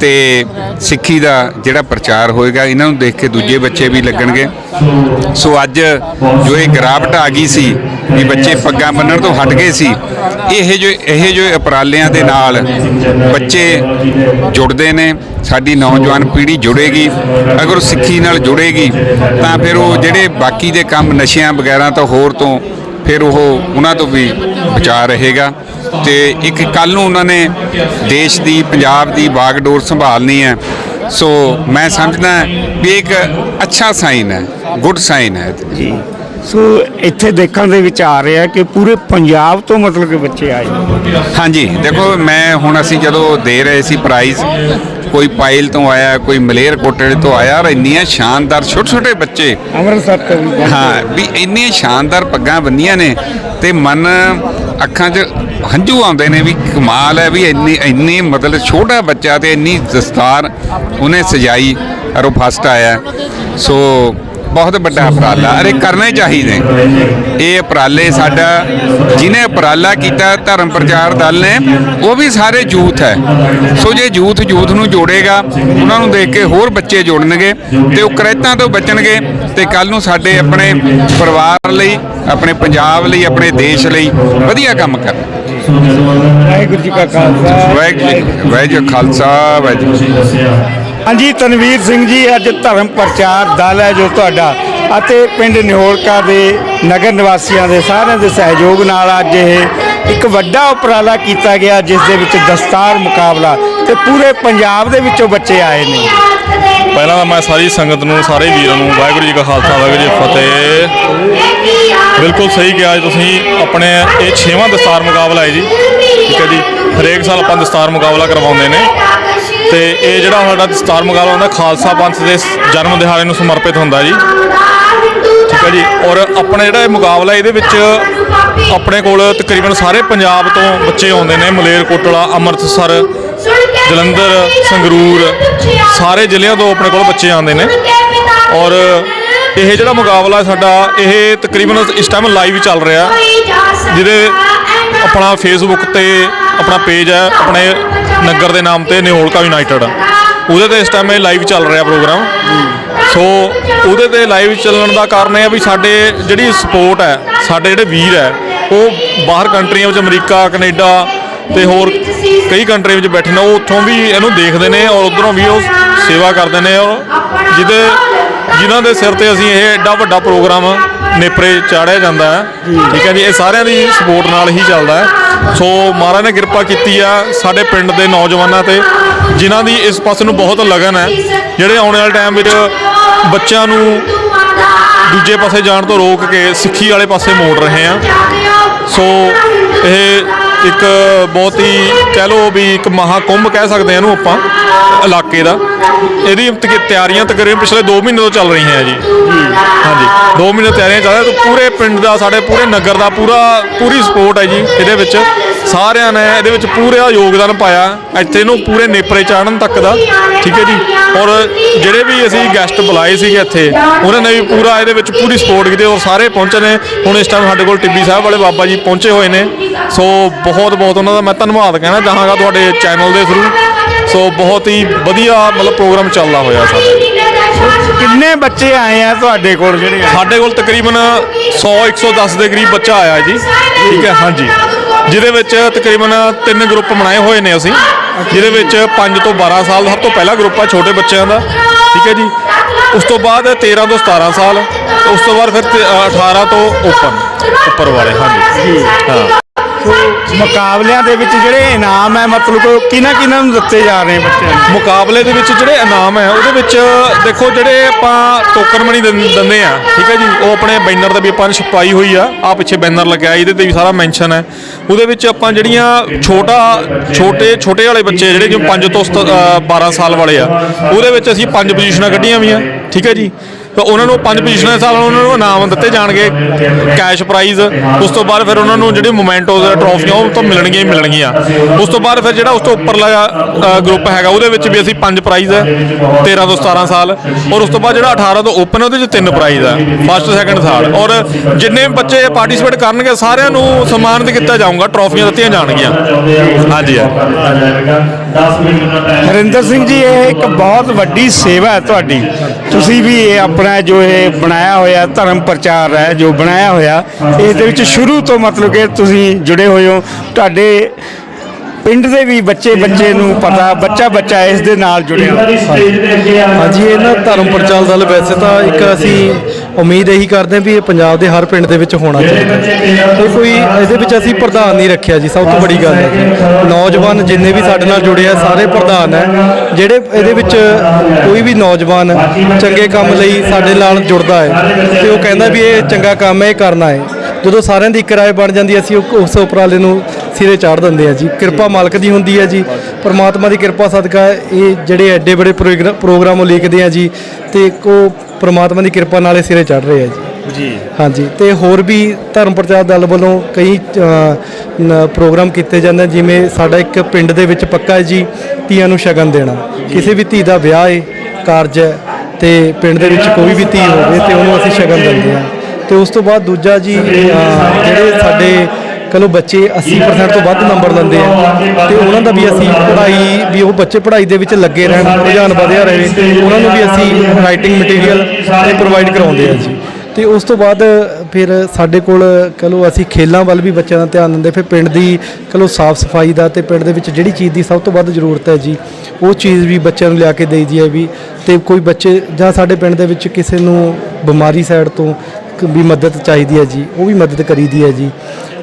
Speaker 6: ਤੇ ਸਿੱਖੀ ਦਾ ਜਿਹੜਾ ਪ੍ਰਚਾਰ ਹੋਏਗਾ, ਇਹਨਾਂ ਨੂੰ ਦੇਖ ਕੇ ਦੂਜੇ ਬੱਚੇ ਵੀ ਲੱਗਣਗੇ। ਸੋ ਅੱਜ ਜੋ ਇਹ ਗਿਰਾਵਟ ਆ ਗਈ ਸੀ ਵੀ ਬੱਚੇ ਪੱਗਾਂ ਬੰਨਣ ਤੋਂ ਹਟ ਗਏ ਸੀ, ਇਹ ਜੋ ਇਹ ਜੋ ਉਪਰਾਲਿਆਂ ਦੇ ਨਾਲ ਬੱਚੇ ਜੁੜਦੇ ਨੇ, ਸਾਡੀ ਨੌਜਵਾਨ ਪੀੜ੍ਹੀ ਜੁੜੇਗੀ, ਅਗਰ ਉਹ ਸਿੱਖੀ ਨਾਲ ਜੁੜੇਗੀ, ਤਾਂ ਫਿਰ ਉਹ ਜਿਹੜੇ ਬਾਕੀ ਦੇ ਕੰਮ ਨਸ਼ਿਆਂ ਵਗੈਰਾ ਤੋਂ ਹੋਰ ਤੋਂ, ਫਿਰ ਉਹ ਉਹਨਾਂ ਤੋਂ ਵੀ ਬਚਾ ਰਹੇਗਾ। ਤੇ ਇੱਕ ਕੱਲ ਨੂੰ ਉਹਨਾਂ ਨੇ ਦੇਸ਼ ਦੀ ਪੰਜਾਬ ਦੀ ਬਾਗਡੋਰ ਸੰਭਾਲਣੀ ਹੈ। ਸੋ ਮੈਂ ਸਮਝਦਾ ਵੀ ਇੱਕ ਅੱਛਾ ਸਾਈਨ ਹੈ ਗੁੱਡ ਸਾਈਨ ਹੈ।
Speaker 2: ਜੀ। ਸੋ ਇੱਥੇ ਦੇਖਣ ਦੇ ਵਿੱਚ ਆ ਰਿਹਾ ਕਿ ਪੂਰੇ ਪੰਜਾਬ ਤੋਂ ਮਤਲਬ ਕਿ ਬੱਚੇ ਆਏ।
Speaker 6: ਹਾਂਜੀ ਦੇਖੋ ਮੈਂ ਹੁਣ ਅਸੀਂ ਜਦੋਂ ਦੇ ਰਹੇ ਸੀ ਪ੍ਰਾਈਜ਼ ਕੋਈ ਪਾਇਲ ਤੋਂ ਆਇਆ ਕੋਈ ਮਲੇਰ ਕੋਟੜੇ ਤੋਂ ਆਇਆ ਔਰ ਇੰਨੀਆਂ ਸ਼ਾਨਦਾਰ ਛੋਟੇ ਛੋਟੇ ਬੱਚੇ।
Speaker 2: ਅੰਮ੍ਰਿਤਸਰ ਤੋਂ ਵੀ
Speaker 6: ਹਾਂ ਵੀ ਇੰਨੀਆਂ ਸ਼ਾਨਦਾਰ ਪੱਗਾਂ ਬੰਨੀਆਂ ਨੇ ਤੇ ਮਨ ਅੱਖਾਂ 'ਚ ਹੰਝੂ ਆਉਂਦੇ ਨੇ ਵੀ ਕਮਾਲ ਹੈ ਵੀ ਇੰਨੀ ਇੰਨੀ ਮਤਲਬ ਛੋਟਾ ਬੱਚਾ ਤੇ ਇੰਨੀ ਦਸਤਾਰ ਉਹਨੇ ਸਜਾਈ ਔਰ ਉਹ ਫਸਟ ਆਇਆ। ਸੋ ਬਹੁਤ ਵੱਡਾ ਉਪਰਾਲਾ ਅਰੇ ਕਰਨੇ ਚਾਹੀਦੇ। ਇਹ ਉਪਰਾਲੇ ਸਾਡਾ ਜਿਹਨੇ ਉਪਰਾਲਾ ਕੀਤਾ ਧਰਮ ਪ੍ਰਚਾਰ ਦਲ ਨੇ ਉਹ ਵੀ ਸਾਰੇ ਯੂਥ ਹੈ। ਸੋ ਜੇ ਯੂਥ ਯੂਥ ਨੂੰ ਜੋੜੇਗਾ ਉਹਨਾਂ ਨੂੰ ਦੇਖ ਕੇ ਹੋਰ ਬੱਚੇ ਜੁੜਨਗੇ ਤੇ ਉਹ ਕਰੇਤਾਂ ਤੋਂ ਬਚਣਗੇ ਤੇ ਕੱਲ ਨੂੰ ਸਾਡੇ ਆਪਣੇ ਪਰਿਵਾਰ ਲਈ ਆਪਣੇ ਪੰਜਾਬ ਲਈ ਆਪਣੇ ਦੇਸ਼ ਲਈ ਵਧੀਆ ਕੰਮ ਕਰਨ।
Speaker 2: ਵਾਹਿਗੁਰੂ ਜੀ ਕਾ ਖਾਲਸਾ।
Speaker 6: ਵਾਹਿਗੁਰੂ ਜੀ- ਖਾਲਸਾ ਵਾਹਿਗੁਰੂ ਜੀ।
Speaker 2: ਹਾਂਜੀ, ਤਨਵੀਰ ਸਿੰਘ ਜੀ, ਅੱਜ ਧਰਮ ਪ੍ਰਚਾਰ ਦਲ ਹੈ ਜੋ ਤੁਹਾਡਾ ਅਤੇ ਪਿੰਡ ਨਿਹੋਲਕਾ ਦੇ ਨਗਰ ਨਿਵਾਸੀਆਂ ਦੇ ਸਾਰਿਆਂ ਦੇ ਸਹਿਯੋਗ ਨਾਲ ਅੱਜ ਇਹ ਇੱਕ ਵੱਡਾ ਉਪਰਾਲਾ ਕੀਤਾ ਗਿਆ, ਜਿਸ ਦੇ ਵਿੱਚ ਦਸਤਾਰ ਮੁਕਾਬਲਾ ਤੇ ਪੂਰੇ ਪੰਜਾਬ ਦੇ ਵਿੱਚੋਂ ਬੱਚੇ ਆਏ ਨੇ।
Speaker 7: ਪਹਿਲਾਂ ਤਾਂ ਮੈਂ ਸਾਰੀ ਸੰਗਤ ਨੂੰ, ਸਾਰੇ ਵੀਰਾਂ ਨੂੰ ਵਾਹਿਗੁਰੂ ਜੀ ਕਾ ਖਾਲਸਾ, ਵਾਹਿਗੁਰੂ ਜੀ ਫਤਿਹ। ਬਿਲਕੁਲ ਸਹੀ ਕਿਹਾ ਜੀ ਤੁਸੀਂ, ਆਪਣੇ ਇਹ 6ਵਾਂ ਦਸਤਾਰ ਮੁਕਾਬਲਾ ਹੈ ਜੀ। ਠੀਕ ਹੈ ਜੀ, ਹਰੇਕ ਸਾਲ ਆਪਾਂ ਦਸਤਾਰ ਮੁਕਾਬਲਾ ਕਰਵਾਉਂਦੇ ਨੇ। ਤੇ ਇਹ ਜਿਹੜਾ ਸਾਡਾ ਦਸਤਾਰ ਮੁਕਾਬਲਾ ਹੁੰਦਾ, ਖਾਲਸਾ ਪੰਥ ਦੇ ਜਨਮ ਦਿਹਾੜੇ ਨੂੰ ਸਮਰਪਿਤ ਹੁੰਦਾ ਜੀ। ਠੀਕ ਹੈ ਜੀ। ਔਰ ਆਪਣਾ ਜਿਹੜਾ ਇਹ ਮੁਕਾਬਲਾ, ਇਹਦੇ ਵਿੱਚ ਆਪਣੇ ਕੋਲ ਤਕਰੀਬਨ ਸਾਰੇ ਪੰਜਾਬ ਤੋਂ ਬੱਚੇ ਆਉਂਦੇ ਨੇ। ਮਲੇਰਕੋਟਲਾ ਅੰਮ੍ਰਿਤਸਰ, ਜਲੰਧਰ, ਸੰਗਰੂਰ, ਸਾਰੇ ਜ਼ਿਲ੍ਹਿਆਂ ਤੋਂ ਆਪਣੇ ਕੋਲ ਬੱਚੇ ਆਉਂਦੇ ਨੇ। ਔਰ ਇਹ ਜਿਹੜਾ ਮੁਕਾਬਲਾ ਸਾਡਾ, ਇਹ ਤਕਰੀਬਨ ਇਸ ਟਾਈਮ ਲਾਈਵ ਚੱਲ ਰਿਹਾ। ਜਿਹਦੇ ਆਪਣਾ ਫੇਸਬੁੱਕ ਤੇ ਆਪਣਾ ਪੇਜ ਹੈ, ਆਪਣੇ ਨਗਰ ਦੇ ਨਾਮ ਤੇ ਨਿਓਲਕਾ ਯੂਨਾਈਟਿਡ ਉਹਦੇ ਤੇ ਇਸ ਟਾਈਮ ਇਹ ਲਾਈਵ ਚੱਲ ਰਿਹਾ ਪ੍ਰੋਗਰਾਮ ਸੋ ਉਹਦੇ ਤੇ ਲਾਈਵ ਚੱਲਣ ਦਾ ਕਾਰਨ ਇਹ ਹੈ ਵੀ ਸਾਡੇ ਜਿਹੜੀ ਸਪੋਰਟ ਹੈ, ਸਾਡੇ ਜਿਹੜੇ ਵੀਰ ਹੈ, ਉਹ ਬਾਹਰ ਕੰਟਰੀਆਂ ਵਿੱਚ ਅਮਰੀਕਾ, ਕੈਨੇਡਾ ਤੇ ਹੋਰ ਕਈ ਕੰਟਰੀਆਂ ਵਿੱਚ ਬੈਠੇ ਨੇ, ਉਹ ਉੱਥੋਂ ਵੀ ਇਹਨੂੰ ਦੇਖਦੇ ਨੇ ਔਰ ਉਧਰੋਂ ਵੀ ਉਹ ਸੇਵਾ ਕਰਦੇ ਨੇ ਔਰ ਜਿਹਦੇ ਜਿਨ੍ਹਾਂ ਦੇ ਸਿਰ ਤੇ ਅਸੀਂ ਇਹ ਐਡਾ ਵੱਡਾ ਪ੍ਰੋਗਰਾਮ ਨੇਪਰੇ ਚਾੜਿਆ ਜਾਂਦਾ ਹੈ। ਠੀਕ ਹੈ ਜੀ, ਇਹ ਸਾਰਿਆਂ ਦੀ ਸਪੋਰਟ ਨਾਲ ਹੀ ਚੱਲਦਾ ਹੈ। ਸੋ ਮਹਾਰਾਜ ਨੇ ਕਿਰਪਾ ਕੀਤੀ ਆ ਸਾਡੇ ਪਿੰਡ ਦੇ ਨੌਜਵਾਨਾਂ ਤੇ, ਜਿਨ੍ਹਾਂ ਦੀ ਇਸ ਪਾਸੇ ਨੂੰ ਬਹੁਤ ਲਗਨ ਹੈ। ਜਿਹੜੇ ਆਉਣ ਵਾਲੇ ਟਾਈਮ ਵਿੱਚ ਬੱਚਿਆਂ ਨੂੰ ਦੂਜੇ ਪਾਸੇ ਜਾਣ ਤੋਂ ਰੋਕ ਕੇ ਸਿੱਖੀ ਵਾਲੇ ਪਾਸੇ ਮੋੜ ਰਹੇ ਆ। ਸੋ ਇਹ ਇੱਕ ਬਹੁਤ ਹੀ ਕਹਿ ਲਓ ਵੀ ਇੱਕ ਮਹਾਕੁੰਭ ਕਹਿ ਸਕਦੇ ਆ ਇਹਨੂੰ ਆਪਾਂ, ਇਲਾਕੇ ਦਾ। ਇਹਦੀ ਤਕ- ਤਿਆਰੀਆਂ ਤਕਰੀਬਨ ਪਿਛਲੇ 2 ਮਹੀਨੇ ਤੋਂ ਚੱਲ ਰਹੀਆਂ ਹੈ ਜੀ। ਹਾਂਜੀ 2 ਮਹੀਨੇ ਤੋਂ ਤਿਆਰੀਆਂ ਚੱਲ ਰਹੀਆਂ। ਤੇ ਪੂਰੇ ਪਿੰਡ ਦਾ, ਸਾਡੇ ਪੂਰੇ ਨਗਰ ਦਾ ਪੂਰਾ, ਪੂਰੀ ਸਪੋਰਟ ਹੈ ਜੀ ਇਹਦੇ ਵਿੱਚ। ਸਾਰਿਆਂ ਨੇ ਇਹਦੇ ਵਿੱਚ ਪੂਰਾ ਯੋਗਦਾਨ ਪਾਇਆ। ਇੱਥੇ ਇਹਨੂੰ ਪੂਰੇ ਨੇਪਰੇ ਚਾੜਨ ਤੱਕ ਦਾ, ਠੀਕ ਹੈ ਜੀ। ਔਰ ਜਿਹੜੇ ਵੀ ਅਸੀਂ ਗੈਸਟ ਬੁਲਾਏ ਸੀਗੇ ਇੱਥੇ ਉਹਨਾਂ ਨੇ ਵੀ ਪੂਰਾ ਇਹਦੇ ਵਿੱਚ ਪੂਰੀ ਸਪੋਰਟ ਕੀਤੀ ਔਰ ਸਾਰੇ ਪਹੁੰਚੇ ਨੇ। ਹੁਣ ਇਸ ਟਾਈਮ ਸਾਡੇ ਕੋਲ ਟਿੱਬੀ ਸਾਹਿਬ ਵਾਲੇ ਬਾਬਾ ਜੀ ਪਹੁੰਚੇ ਹੋਏ ਨੇ। ਸੋ ਬਹੁਤ ਬਹੁਤ ਉਹਨਾਂ ਦਾ ਮੈਂ ਧੰਨਵਾਦ ਕਹਿਣਾ ਚਾਹਾਂਗਾ ਤੁਹਾਡੇ ਚੈਨਲ ਦੇ ਥਰੂ ਸੋ ਬਹੁਤ ਹੀ ਵਧੀਆ ਮਤਲਬ ਪ੍ਰੋਗਰਾਮ ਚੱਲਦਾ ਹੋਇਆ ਸਾਡਾ।
Speaker 2: ਕਿੰਨੇ ਬੱਚੇ ਆਏ ਆ ਤੁਹਾਡੇ ਕੋਲ ਜਿਹੜੇ
Speaker 7: ਸਾਡੇ ਕੋਲ ਤਕਰੀਬਨ 100 110 ਦੇ ਕਰੀਬ ਬੱਚਾ ਆਇਆ ਜੀ। ਠੀਕ ਹੈ ਹਾਂਜੀ। ਜਿਹਦੇ ਵਿੱਚ ਤਕਰੀਬਨ ਤਿੰਨ ਗਰੁੱਪ ਬਣਾਏ ਹੋਏ ਨੇ ਅਸੀਂ। ਜਿਹਦੇ ਵਿੱਚ 5 ਤੋਂ 12 ਸਾਲ ਸਭ ਤੋਂ ਪਹਿਲਾ ਗਰੁੱਪ ਆ ਛੋਟੇ ਬੱਚਿਆਂ ਦਾ ਠੀਕ ਹੈ ਜੀ। ਉਸ ਤੋਂ ਬਾਅਦ 13 ਤੋਂ 17 ਸਾਲ ਉਸ ਤੋਂ ਬਾਅਦ ਫਿਰ ਤੇ, ਅ, 18 ਤੋਂ ਓਪਨ ਉੱਪਰ ਵਾਲੇ ਹਾਂਜੀ। ਹਾਂ।
Speaker 2: ਮੁਕਾਬਲਿਆਂ ਦੇ ਵਿੱਚ ਜਿਹੜੇ ਇਨਾਮ ਹੈ ਮਤਲਬ ਕਿਹਨਾਂ ਕਿਹਨਾਂ ਨੂੰ ਦਿੱਤੇ ਜਾ ਰਹੇ ਬੱਚਿਆਂ ਨੂੰ?
Speaker 7: ਮੁਕਾਬਲੇ ਦੇ ਵਿੱਚ ਜਿਹੜੇ ਇਨਾਮ ਹੈ ਉਹਦੇ ਵਿੱਚ ਦੇਖੋ ਜਿਹੜੇ ਆਪਾਂ ਟੋਕਨ ਮਨੀ ਦਿੰਦੇ ਆ ਠੀਕ ਹੈ ਜੀ? ਉਹ ਆਪਣੇ ਬੈਨਰ ਤੇ ਵੀ ਆਪਾਂ ਨੇ ਛਪਾਈ ਹੋਈ ਆ ਆ ਪਿੱਛੇ ਬੈਨਰ ਲੱਗਿਆ ਇਹਦੇ ਤੇ ਵੀ ਸਾਰਾ ਮੈਂਸ਼ਨ ਹੈ। ਉਹਦੇ ਵਿੱਚ ਆਪਾਂ ਜਿਹੜੀਆਂ ਛੋਟਾ ਛੋਟੇ ਛੋਟੇ ਵਾਲੇ ਬੱਚੇ ਜਿਹੜੇ ਜਿਵੇਂ 5 ਤੋਂ ਸਤ- ਅ, 12 ਸਾਲ ਵਾਲੇ ਆ ਉਹਦੇ ਵਿੱਚ ਅਸੀਂ ਪੰਜ ਪੋਜੀਸ਼ਨਾਂ ਕੱਢੀਆਂ ਹੋਈਆਂ ਠੀਕ ਹੈ ਜੀ? ਤਾਂ ਉਹਨਾਂ ਨੂੰ ਪੰਜ ਪੋਜੀਸ਼ਨਾਂ ਦੇ ਹਿਸਾਬ ਨਾਲ ਉਹਨਾਂ ਨੂੰ ਇਨਾਮ ਦਿੱਤੇ ਜਾਣਗੇ ਕੈਸ਼ ਪ੍ਰਾਈਜ਼ ਉਸ ਤੋਂ ਬਾਅਦ ਫਿਰ ਉਹਨਾਂ ਨੂੰ ਜਿਹੜੇ ਮੋਮੈਂਟੋਜ਼ ਟਰੋਫੀਆਂ ਉਹ ਤਾਂ ਮਿਲਣਗੀਆਂ ਹੀ ਮਿਲਣਗੀਆਂ। ਉਸ ਤੋਂ ਬਾਅਦ ਫਿਰ ਜਿਹੜਾ ਉਸ ਤੋਂ ਉੱਪਰਲਾ ਗਰੁੱਪ ਹੈਗਾ, ਉਹਦੇ ਵਿੱਚ ਵੀ ਅਸੀਂ ਪੰਜ ਪ੍ਰਾਈਜ਼ ਹੈ 13 ਤੋਂ 17 ਸਾਲ। ਔਰ ਉਸ ਤੋਂ ਬਾਅਦ ਜਿਹੜਾ 18 ਤੋਂ ਓਪਨ ਉਹਦੇ ਵਿੱਚ ਤਿੰਨ ਪ੍ਰਾਈਜ਼ ਹੈ ਫਸਟ ਸੈਕੰਡ ਥਰਡ ਔਰ ਜਿੰਨੇ ਬੱਚੇ ਪਾਰਟਿਸਿਪੇਟ ਕਰਨਗੇ, ਸਾਰਿਆਂ ਨੂੰ ਸਨਮਾਨਿਤ ਕੀਤਾ ਜਾਊਗਾ ਟਰੋਫੀਆਂ ਦਿੱਤੀਆਂ ਜਾਣਗੀਆਂ। ਹਾਂਜੀ, ਹਾਂ।
Speaker 3: 10 ਮਿੰਟ ਦਾ ਟਾਈਮ
Speaker 2: ਹਰਿੰਦਰ ਸਿੰਘ ਜੀ, ਇਹ ਇੱਕ ਬਹੁਤ ਵੱਡੀ ਸੇਵਾ ਹੈ ਤੁਹਾਡੀ। ਤੁਸੀਂ ਵੀ ਇਹ ਆਪਣਾ ਜੋ ਇਹ ਬਣਾਇਆ ਹੋਇਆ ਧਰਮ ਪ੍ਰਚਾਰ ਹੈ ਜੋ ਬਣਾਇਆ ਹੋਇਆ ਇਸ ਦੇ ਵਿੱਚ ਸ਼ੁਰੂ ਤੋਂ ਮਤਲਬ ਕਿ ਤੁਸੀਂ ਜੁੜੇ ਹੋਏ ਹੋ। ਤੁਹਾਡੇ ਪਿੰਡ ਦੇ ਵੀ ਬੱਚੇ ਬੱਚੇ ਨੂੰ ਪਤਾ, ਬੱਚਾ ਬੱਚਾ ਇਸ ਦੇ ਨਾਲ ਜੁੜਿਆ।
Speaker 1: ਹਾਂਜੀ, ਇਹ ਨਾ ਧਰਮ ਪ੍ਰਚਾਰ ਦਲ ਵੈਸੇ ਤਾਂ ਇੱਕ ਅਸੀਂ ਉਮੀਦ ਇਹੀ ਕਰਦੇ ਹਾਂ ਵੀ ਇਹ ਪੰਜਾਬ ਦੇ ਹਰ ਪਿੰਡ ਦੇ ਵਿੱਚ ਹੋਣਾ ਚਾਹੀਦਾ। ਹੈ ਤੇ ਕੋਈ ਇਹਦੇ ਵਿੱਚ ਅਸੀਂ ਪ੍ਰਧਾਨ ਨਹੀਂ ਰੱਖਿਆ ਜੀ, ਸਭ ਤੋਂ ਵੱਡੀ ਗੱਲ ਹੈ ਜੀ। ਨੌਜਵਾਨ ਜਿੰਨੇ ਵੀ ਸਾਡੇ ਨਾਲ ਜੁੜੇ ਆ, ਸਾਰੇ ਪ੍ਰਧਾਨ ਹੈ। ਜਿਹੜੇ ਇਹਦੇ ਵਿੱਚ ਕੋਈ ਵੀ ਨੌਜਵਾਨ ਚੰਗੇ ਕੰਮ ਲਈ ਸਾਡੇ ਨਾਲ ਜੁੜਦਾ ਹੈ, ਤੇ ਉਹ ਕਹਿੰਦਾ ਵੀ ਇਹ ਚੰਗਾ ਕੰਮ ਹੈ, ਇਹ ਕਰਨਾ ਹੈ। ਜਦੋਂ ਸਾਰਿਆਂ ਦੀ ਇੱਕ ਰਾਏ ਬਣ ਜਾਂਦੀ ਹੈ, ਅਸੀਂ ਉਹ- ਉਸ ਉਪਰਾਲੇ ਨੂੰ ਸਿਰੇ ਚਾੜ ਦਿੰਦੇ ਆ ਜੀ। ਕਿਰਪਾ ਮਾਲਕ ਦੀ ਹੁੰਦੀ ਹੈ ਜੀ। ਪਰਮਾਤਮਾ ਦੀ ਕਿਰਪਾ ਸਦਕਾ ਇਹ ਜਿਹੜੇ ਐਡੇ ਬੜੇ ਪ੍ਰੋਗਰਾ- ਪ੍ਰੋਗਰਾਮ ਉਹ ਲਿਖਦੇ ਆ ਜੀ ਤੇ ਉਹ ਪਰਮਾਤਮਾ ਦੀ ਕਿਰਪਾ ਨਾਲ ਇਹ ਸਿਰੇ ਚੜ ਰਹੇ ਆ ਜੀ।
Speaker 2: ਜੀ।
Speaker 1: ਹਾਂਜੀ ਤੇ ਹੋਰ ਵੀ ਧਰਮ ਪ੍ਰਚਾਰ ਦਲ ਵੱਲੋਂ ਕਈ ਅ, ਨ- ਪ੍ਰੋਗਰਾਮ ਕੀਤੇ ਜਾਂਦੇ ਆ, ਜਿਵੇਂ ਸਾਡਾ ਇੱਕ ਪਿੰਡ ਦੇ ਵਿੱਚ ਪੱਕਾ ਹੈ ਜੀ ਧੀਆਂ ਨੂੰ ਸ਼ਗਨ ਦੇਣਾ। ਕਿਸੇ ਵੀ ਧੀ ਦਾ ਵਿਆਹ ਹੈ ਕਾਰਜ ਹੈ ਤੇ ਪਿੰਡ ਦੇ ਵਿੱਚ ਕੋਈ ਵੀ ਧੀ ਹੋਵੇ ਤੇ ਉਹਨੂੰ ਅਸੀਂ ਸ਼ਗਨ ਦਿੰਦੇ ਆ। ਤੇ ਉਸ ਤੋਂ ਬਾਅਦ ਦੂਜਾ ਜੀ ਜਿਹੜੇ ਸਾਡੇ ਕਲੋ ਬੱਚੇ 80% ਤੋਂ ਵੱਧ ਨੰਬਰ ਲੈਂਦੇ ਆ, ਤੇ ਉਹਨਾਂ ਦਾ ਵੀ ਅਸੀਂ ਪੜ੍ਹਾਈ, ਵੀ ਉਹ ਬੱਚੇ ਪੜ੍ਹਾਈ ਦੇ ਵਿੱਚ ਲੱਗੇ ਰਹਿਣ, ਰੁਝਾਨ ਵਧਿਆ ਰਹੇ, ਉਹਨਾਂ ਨੂੰ ਵੀ ਅਸੀਂ ਰਾਈਟਿੰਗ ਮਟੀਰੀਅਲ ਤੇ ਪ੍ਰੋਵਾਈਡ ਕਰਾਉਂਦੇ ਆ ਜੀ। ਤੇ ਉਸ ਤੋਂ ਬਾਅਦ ਫਿਰ ਸਾਡੇ ਕੋਲ ਕਹ ਲਓ ਅਸੀਂ ਖੇਲਾਂ ਵੱਲ ਵੀ ਬੱਚਿਆਂ ਦਾ ਧਿਆਨ ਦਿੰਦੇ, ਫਿਰ ਪਿੰਡ ਦੀ ਕਹ ਲਓ ਸਾਫ਼ ਸਫ਼ਾਈ ਦਾ ਤੇ ਪਿੰਡ ਦੇ ਵਿੱਚ ਜਿਹੜੀ ਚੀਜ਼ ਦੀ ਸਭ ਤੋਂ ਵੱਧ ਜ਼ਰੂਰਤ ਹੈ ਜੀ, ਉਹ ਚੀਜ਼ ਵੀ ਬੱਚਿਆਂ ਨੂੰ ਲਿਆ ਕੇ ਦੇਈ ਦੇਈਦੀ ਹੈ ਵੀ, ਤੇ ਕੋਈ ਬੱਚੇ ਜਾਂ ਸਾਡੇ ਪਿੰਡ ਦੇ ਵਿੱਚ ਕਿਸੇ ਨੂੰ ਬਿਮਾਰੀ ਸਾਈਡ ਤੋਂ ਵੀ ਮਦਦ ਚਾਹੀਦੀ ਹੈ ਜੀ ਉਹ ਵੀ ਮਦਦ ਕਰੀਦੀ ਹੈ ਜੀ।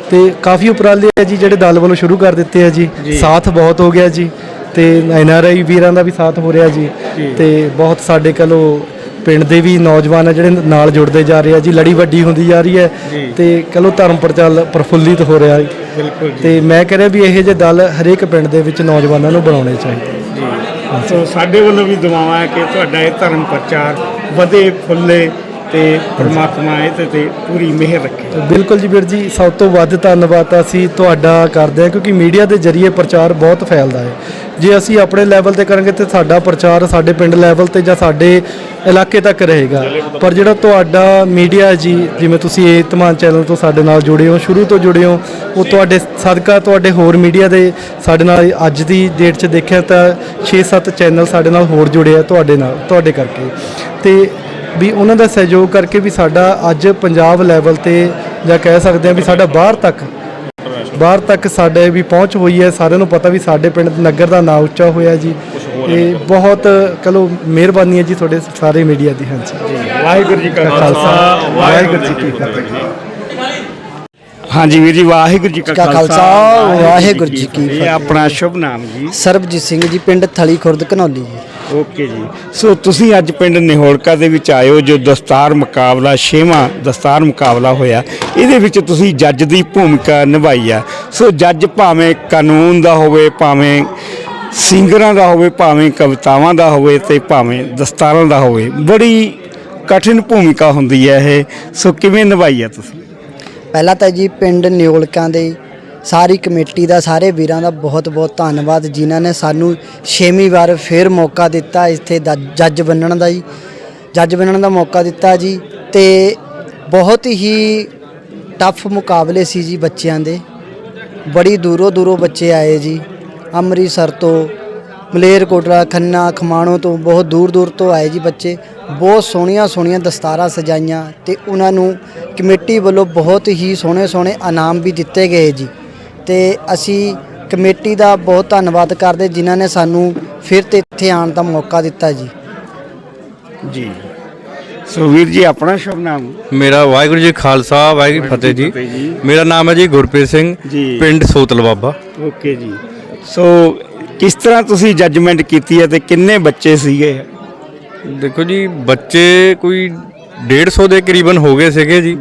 Speaker 1: ਤੇ ਕਾਫੀ ਉਪਰਾਲੇ ਹੈ ਜੀ ਜਿਹੜੇ ਦਲ ਵੱਲੋਂ ਸ਼ੁਰੂ ਕਰ ਦਿੱਤੇ ਆ ਜੀ। ਸਾਥ ਬਹੁਤ ਹੋ ਗਿਆ ਜੀ ਤੇ ਐਨ ਆਰ ਆਈ ਵੀਰਾਂ ਦਾ ਵੀ ਸਾਥ ਹੋ ਰਿਹਾ ਜੀ। ਤੇ ਬਹੁਤ ਸਾਡੇ ਕਹ ਲਓ ਪਿੰਡ ਦੇ ਵੀ ਨੌਜਵਾਨ ਆ ਜਿਹੜੇ ਨਾਲ ਜੁੜਦੇ ਜਾ ਰਹੇ ਆ ਜੀ। ਲੜੀ ਵੱਡੀ ਹੁੰਦੀ ਜਾ ਰਹੀ ਹੈ ਤੇ ਕਹ ਲਓ ਧਰਮ ਪ੍ਰਚਾਰ ਪ੍ਰਫੁੱਲਿਤ ਹੋ ਰਿਹਾ ਹੈ।
Speaker 2: ਬਿਲਕੁਲ
Speaker 1: ਤੇ ਮੈਂ ਕਹਿ ਰਿਹਾ ਵੀ ਇਹੋ ਜਿਹੇ ਦਲ ਹਰੇਕ ਪਿੰਡ ਦੇ ਵਿੱਚ ਨੌਜਵਾਨਾਂ ਨੂੰ ਬਣਾਉਣੇ ਚਾਹੀਦੇ
Speaker 2: ਸੋ ਸਾਡੇ ਵੱਲੋਂ ਵੀ ਦੁਆਵਾਂ ਹੈ ਕਿ ਤੁਹਾਡਾ ਇਹ ਧਰਮ ਪ੍ਰਚਾਰ ਵਧੇ ਫੁੱਲੇ ਤੇ ਪ੍ਰਮਾਤਮਾ ਇਹਦੇ ਤੇ ਪੂਰੀ ਮਿਹਰ ਰੱਖੇ।
Speaker 1: ਬਿਲਕੁਲ ਜੀ ਵੀਰ ਜੀ, ਸਭ ਤੋਂ ਵੱਧ ਧੰਨਵਾਦ ਤਾਂ ਅਸੀਂ ਤੁਹਾਡਾ ਕਰਦੇ ਹਾਂ, ਕਿਉਂਕਿ ਮੀਡੀਆ ਦੇ ਜ਼ਰੀਏ ਪ੍ਰਚਾਰ ਬਹੁਤ ਫੈਲਦਾ ਹੈ। ਜੇ ਅਸੀਂ ਆਪਣੇ ਲੈਵਲ ਤੇ ਕਰਾਂਗੇ ਤੇ ਸਾਡਾ ਪ੍ਰਚਾਰ ਸਾਡੇ ਪਿੰਡ ਲੈਵਲ ਤੇ ਜਾਂ ਸਾਡੇ ਇਲਾਕੇ ਤੱਕ ਰਹੇਗਾ। ਪਰ ਜਿਹੜਾ ਤੁਹਾਡਾ ਮੀਡੀਆ ਜੀ, ਜਿਵੇਂ ਤੁਸੀਂ ਇਹ ਧਮਾਨ ਚੈਨਲ ਤੋਂ ਸਾਡੇ ਨਾਲ ਜੁੜੇ ਹੋ, ਸ਼ੁਰੂ ਤੋਂ ਜੁੜੇ ਹੋ, ਉਹ ਤੁਹਾਡੇ ਸਦਕਾ ਤੁਹਾਡੇ ਹੋਰ ਮੀਡੀਆ ਦੇ ਸਾਡੇ ਨਾਲ ਅੱਜ ਦੀ ਡੇਟ 'ਚ ਦੇਖਿਆ ਤਾਂ 6-7 ਚੈਨਲ ਸਾਡੇ ਨਾਲ ਹੋਰ ਜੁੜੇ ਆ ਤੁਹਾਡੇ ਨਾਲ, ਤੁਹਾਡੇ ਕਰਕੇ। ਤੇ ਵੀ ਉਹਨਾਂ ਦਾ ਸਹਿਯੋਗ ਕਰਕੇ ਵੀ ਸਾਡਾ ਅੱਜ ਪੰਜਾਬ ਲੈਵਲ ਤੇ ਜਾਂ ਕਹਿ ਸਕਦੇ ਹਾਂ ਵੀ ਸਾਡਾ ਬਾਹਰ ਤੱਕ ਬਾਹਰ ਤੱਕ ਸਾਡੇ ਵੀ ਪਹੁੰਚ ਹੋਈ ਹੈ। ਸਾਰਿਆਂ ਨੂੰ ਪਤਾ ਵੀ ਸਾਡੇ ਪਿੰਡ ਨਗਰ ਦਾ ਨਾਂ ਉੱਚਾ ਹੋਇਆ ਜੀ। ਇਹ ਬਹੁਤ ਚਲੋ ਮਿਹਰਬਾਨੀ ਹੈ ਜੀ ਤੁਹਾਡੇ ਸਾਰੇ ਮੀਡੀਆ ਦੀ ਹਾਂਜੀ।
Speaker 2: ਵਾਹਿਗੁਰੂ ਜੀ ਕਾ
Speaker 1: ਖਾਲਸਾ। ਵਾਹਿਗੁਰੂ ਜੀ ਕੀ ਫਤਿਹ।
Speaker 2: ਹਾਂਜੀ ਵੀਰ ਜੀ ਵਾਹਿਗੁਰੂ ਜੀ ਕਾ
Speaker 8: ਕਾ ਖਾਲਸਾ, ਵਾਹਿਗੁਰੂ ਜੀ ਕੀ
Speaker 2: ਇਹ
Speaker 8: ਫਤਿਹ।
Speaker 2: ਆਪਣਾ ਸ਼ੁਭ ਨਾਮ ਜੀ।
Speaker 8: ਸਰਬਜੀਤ ਸਿੰਘ ਜੀ ਪਿੰਡ ਥਲੀ ਖੁਰਦ ਘਨੌਲੀ ਜੀ।
Speaker 2: ਓਕੇ ਜੀ। ਸੋ ਤੁਸੀਂ ਅੱਜ ਪਿੰਡ ਨਿਹੋਲਕਾ ਦੇ ਵਿੱਚ ਆਇਓ, ਜੋ ਦਸਤਾਰ ਮੁਕਾਬਲਾ, ਛੇਵਾਂ ਦਸਤਾਰ ਮੁਕਾਬਲਾ ਹੋਇਆ। ਇਹਦੇ ਵਿੱਚ ਤੁਸੀਂ ਜੱਜ ਦੀ ਭੂਮਿਕਾ ਨਿਭਾਈ ਆ। ਸੋ ਜੱਜ ਭਾਵੇਂ ਕਾਨੂੰਨ ਦਾ ਹੋਵੇ, ਭਾਵੇਂ ਸਿੰਗਰਾਂ ਦਾ ਹੋਵੇ, ਭਾਵੇਂ ਕਵਿਤਾਵਾਂ ਦਾ ਹੋਵੇ ਤੇ ਭਾਵੇਂ ਦਸਤਾਰਾਂ ਦਾ ਹੋਵੇ, ਬੜੀ ਕਠਿਨ ਭੂਮਿਕਾ ਹੁੰਦੀ ਹੈ ਇਹ। ਸੋ ਕਿਵੇਂ ਨਿਭਾਈ ਆ ਤੁਸੀਂ?
Speaker 8: ਪਹਿਲਾਂ ਤਾਂ ਜੀ ਪਿੰਡ ਨਿਓਲਕਾਂ ਦੇ ਸਾਰੀ ਕਮੇਟੀ ਦਾ, ਸਾਰੇ ਵੀਰਾਂ ਦਾ ਬਹੁਤ ਬਹੁਤ ਧੰਨਵਾਦ ਜਿਨ੍ਹਾਂ ਨੇ ਸਾਨੂੰ ਛੇਵੀਂ ਵਾਰ ਫੇਰ ਮੌਕਾ ਦਿੱਤਾ ਇੱਥੇ ਦ- ਜੱਜ ਬਣਨ ਦਾ ਜੀ। ਜੱਜ ਬਣਨ ਦਾ ਮੌਕਾ ਦਿੱਤਾ ਜੀ ਤੇ ਬਹੁਤ ਹੀ ਟਫ ਮੁਕਾਬਲੇ ਸੀ ਜੀ ਬੱਚਿਆਂ ਦੇ। ਬੜੀ ਦੂਰੋਂ ਦੂਰੋਂ ਬੱਚੇ ਆਏ ਜੀ, ਅੰਮ੍ਰਿਤਸਰ ਤੋਂ, ਮਲੇਰਕੋਟਲਾ, ਖੰਨਾ, ਖਮਾਣੋ ਤੋਂ, ਬਹੁਤ ਦੂਰ ਦੂਰ ਤੋਂ ਆਏ ਜੀ ਬੱਚੇ। ਬਹੁਤ ਸੋਹਣੀਆਂ ਸੋਹਣੀਆਂ ਦਸਤਾਰਾਂ ਸਜਾਈਆਂ ਤੇ ਉਹਨਾਂ ਨੂੰ ਕਮੇਟੀ ਵੱਲੋਂ ਬਹੁਤ ਹੀ ਸੋਹਣੇ ਸੋਹਣੇ ਇਨਾਮ ਵੀ ਦਿੱਤੇ ਗਏ ਜੀ। ਤੇ ਅਸੀਂ ਕਮੇਟੀ ਦਾ ਬਹੁਤ ਧੰਨਵਾਦ ਕਰਦੇ ਜਿਨ੍ਹਾਂ ਨੇ ਸਾਨੂੰ ਫਿਰ ਤੇ ਇੱਥੇ ਆਉਣ ਦਾ ਮੌਕਾ ਦਿੱਤਾ ਜੀ।
Speaker 2: ਜੀ। ਸੋ ਵੀਰ ਜੀ ਆਪਣਾ ਸ਼ੁਭ ਨਾਮ?
Speaker 9: ਮੇਰਾ ਵਾਹਿਗੁਰੂ ਜੀ ਖਾਲਸਾ ਵਾਹਿਗੁਰੂ ਜੀ ਫਤਿਹ ਜੀ। ਮੇਰਾ ਨਾਮ ਹੈ ਜੀ ਗੁਰਪ੍ਰੀਤ ਸਿੰਘ
Speaker 2: ਜੀ।
Speaker 9: ਪਿੰਡ ਸੋਤਲ ਬਾਬਾ।
Speaker 2: ਓਕੇ ਜੀ। ਸੋ ਕਿਸ ਤਰ੍ਹਾਂ ਤੁਸੀਂ ਜੱਜਮੈਂਟ ਕੀਤੀ ਹੈ ਤੇ ਕਿੰਨੇ ਬੱਚੇ ਸੀਗੇ?
Speaker 9: ਦੇਖੋ ਜੀ ਬੱਚੇ ਕੋਈ 150 ਦੇ ਕਰੀਬਨ ਹੋ ਗਏ ਸੀਗੇ ਜੀ।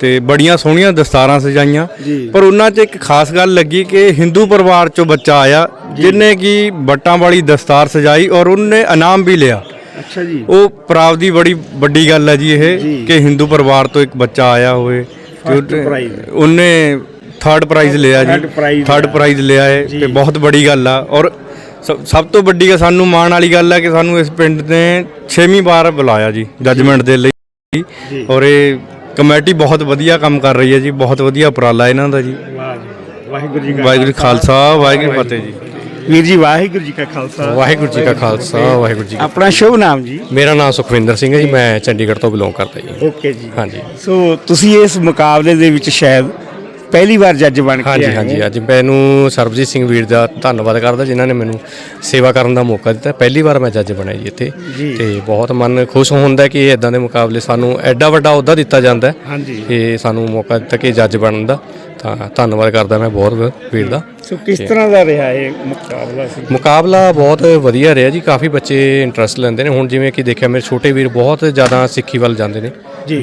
Speaker 9: ਤੇ ਬੜੀਆਂ ਸੋਹਣੀਆਂ ਦਸਤਾਰਾਂ ਸਜਾਈਆਂ। ਪਰ ਉਹਨਾਂ 'ਚ ਇੱਕ ਖਾਸ ਗੱਲ ਲੱਗੀ ਕਿ ਹਿੰਦੂ ਪਰਿਵਾਰ 'ਚੋਂ ਬੱਚਾ ਆਇਆ ਜਿਨੇ ਕਿ ਬੱਟਾਂ ਵਾਲੀ ਦਸਤਾਰ ਸਜਾਈ ਔਰ ਉਹਨੇ ਇਨਾਮ ਵੀ ਲਿਆ
Speaker 2: ਅੱਛਾ ਜੀ
Speaker 9: ਉਹ ਪ੍ਰਾਪ ਦੀ ਬੜੀ ਵੱਡੀ ਗੱਲ ਹੈ ਜੀ। ਇਹ ਕਿ ਹਿੰਦੂ ਪਰਿਵਾਰ ਤੋਂ ਇੱਕ ਬੱਚਾ ਆਇਆ ਹੋਵੇ ਉਹਨੇ- ਥਰਡ ਪ੍ਰਾਈਜ਼ ਲਿਆ ਜੀ ਥਰਡ। ਪ੍ਰਾਈਜ਼ ਲਿਆ ਹੈ। ਤੇ ਬਹੁਤ ਵੱਡੀ ਗੱਲ ਆ ਔਰ ਸਭ- ਤੋਂ ਵੱਡੀ ਗੱਲ ਸਾਨੂੰ ਮਾਣ ਵਾਲੀ ਗੱਲ ਹੈ ਕਿ ਸਾਨੂੰ ਇਸ ਪਿੰਡ ਨੇ 6ਵੀਂ ਵਾਰ ਬੁਲਾਇਆ ਜੀ ਜੱਜਮੈਂਟ ਦੇ ਲਈ
Speaker 2: ਜੀ।
Speaker 9: ਔਰ ਇਹ ਕਮੇਟੀ ਬਹੁਤ ਵਧੀਆ ਕੰਮ ਕਰ ਰਹੀ ਹੈ ਜੀ ਬਹੁਤ ਵਧੀਆ ਉਪਰਾਲਾ ਇਹਨਾਂ ਦਾ ਜੀ।
Speaker 2: ਵਾਹ ਜੀ ਵਾਹਿਗੁਰੂ ਜੀ ਕਾ
Speaker 9: ਵਾਹਿਗੁਰੂ ਖਾਲਸਾ ਵਾਹਿਗੁਰੂ ਜੀ ਫਤਿਹ ਜੀ।
Speaker 2: ਵੀਰ ਜੀ ਵਾਹਿਗੁਰੂ ਜੀ ਕਾ ਖਾਲਸਾ।
Speaker 10: ਵਾਹਿਗੁਰੂ ਜੀ ਕਾ ਖਾਲਸਾ ਵਾਹਿਗੁਰੂ ਜੀ ਕੀ
Speaker 2: ਆਪਣਾ ਸ਼ੁਭ ਨਾਮ ਜੀ।
Speaker 10: ਮੇਰਾ ਨਾਮ ਸੁਖਵਿੰਦਰ ਸਿੰਘ ਹੈ ਜੀ ਮੈਂ ਚੰਡੀਗੜ੍ਹ ਤੋਂ ਬਿਲੋਂਗ ਕਰਦਾ ਜੀ।
Speaker 2: ਓਕੇ ਜੀ।
Speaker 10: ਹਾਂਜੀ।
Speaker 2: ਸੋ ਤੁਸੀਂ ਇਸ ਮੁਕਾਬਲੇ ਦੇ ਵਿੱਚ ਸ਼ਾਇਦ ਪਹਿਲੀ ਵਾਰ ਜੱਜ ਬਣ ਕੇ
Speaker 9: ਹਾਂਜੀ
Speaker 2: ਆਏ
Speaker 9: ਹਾਂਜੀ। ਅੱਜ ਮੈਨੂੰ ਸਰਬਜੀਤ ਸਿੰਘ ਵੀਰ ਦਾ ਧੰਨਵਾਦ ਕਰਦਾ ਜਿਨ੍ਹਾਂ ਨੇ ਮੈਨੂੰ ਸੇਵਾ ਕਰਨ ਦਾ ਮੌਕਾ ਦਿੱਤਾ। ਪਹਿਲੀ ਵਾਰ ਮੈਂ ਜੱਜ ਬਣਿਆ ਜੀ ਇੱਥੇ। ਤੇ ਬਹੁਤ ਮਨ ਖੁਸ਼ ਹੁੰਦਾ ਕਿ ਇਦਾਂ ਦੇ ਮੁਕਾਬਲੇ ਸਾਨੂੰ ਐਡਾ ਵੱਡਾ ਅਹੁਦਾ ਦਿੱਤਾ ਜਾਂਦਾ ਹੈ
Speaker 2: ਹਾਂਜੀ।
Speaker 9: ਕਿ ਸਾਨੂੰ ਮੌਕਾ ਦਿੱਤਾ ਕਿ ਜੱਜ ਬਣਨ ਦਾ। ਤਾਂ ਧੰਨਵਾਦ ਕਰਦਾ ਮੈਂ ਬਹੁਤ ਵੀਰ ਦਾ।
Speaker 2: ਸੋ ਕਿਸ ਤਰ੍ਹਾਂ ਦਾ ਰਿਹਾ ਇਹ ਮੁਕਾਬਲਾ ਸੀ?
Speaker 9: ਮੁਕਾਬਲਾ ਬਹੁਤ ਵਧੀਆ ਰਿਹਾ ਜੀ। ਕਾਫੀ ਬੱਚੇ ਇੰਟਰਸਟ ਲੈਂਦੇ ਨੇ। ਹੁਣ ਜਿਵੇਂ ਕਿ ਦੇਖਿਆ ਮੇਰੇ ਛੋਟੇ ਵੀਰ ਬਹੁਤ ਜ਼ਿਆਦਾ ਸਿੱਖੀ ਵੱਲ ਜਾਂਦੇ ਨੇ।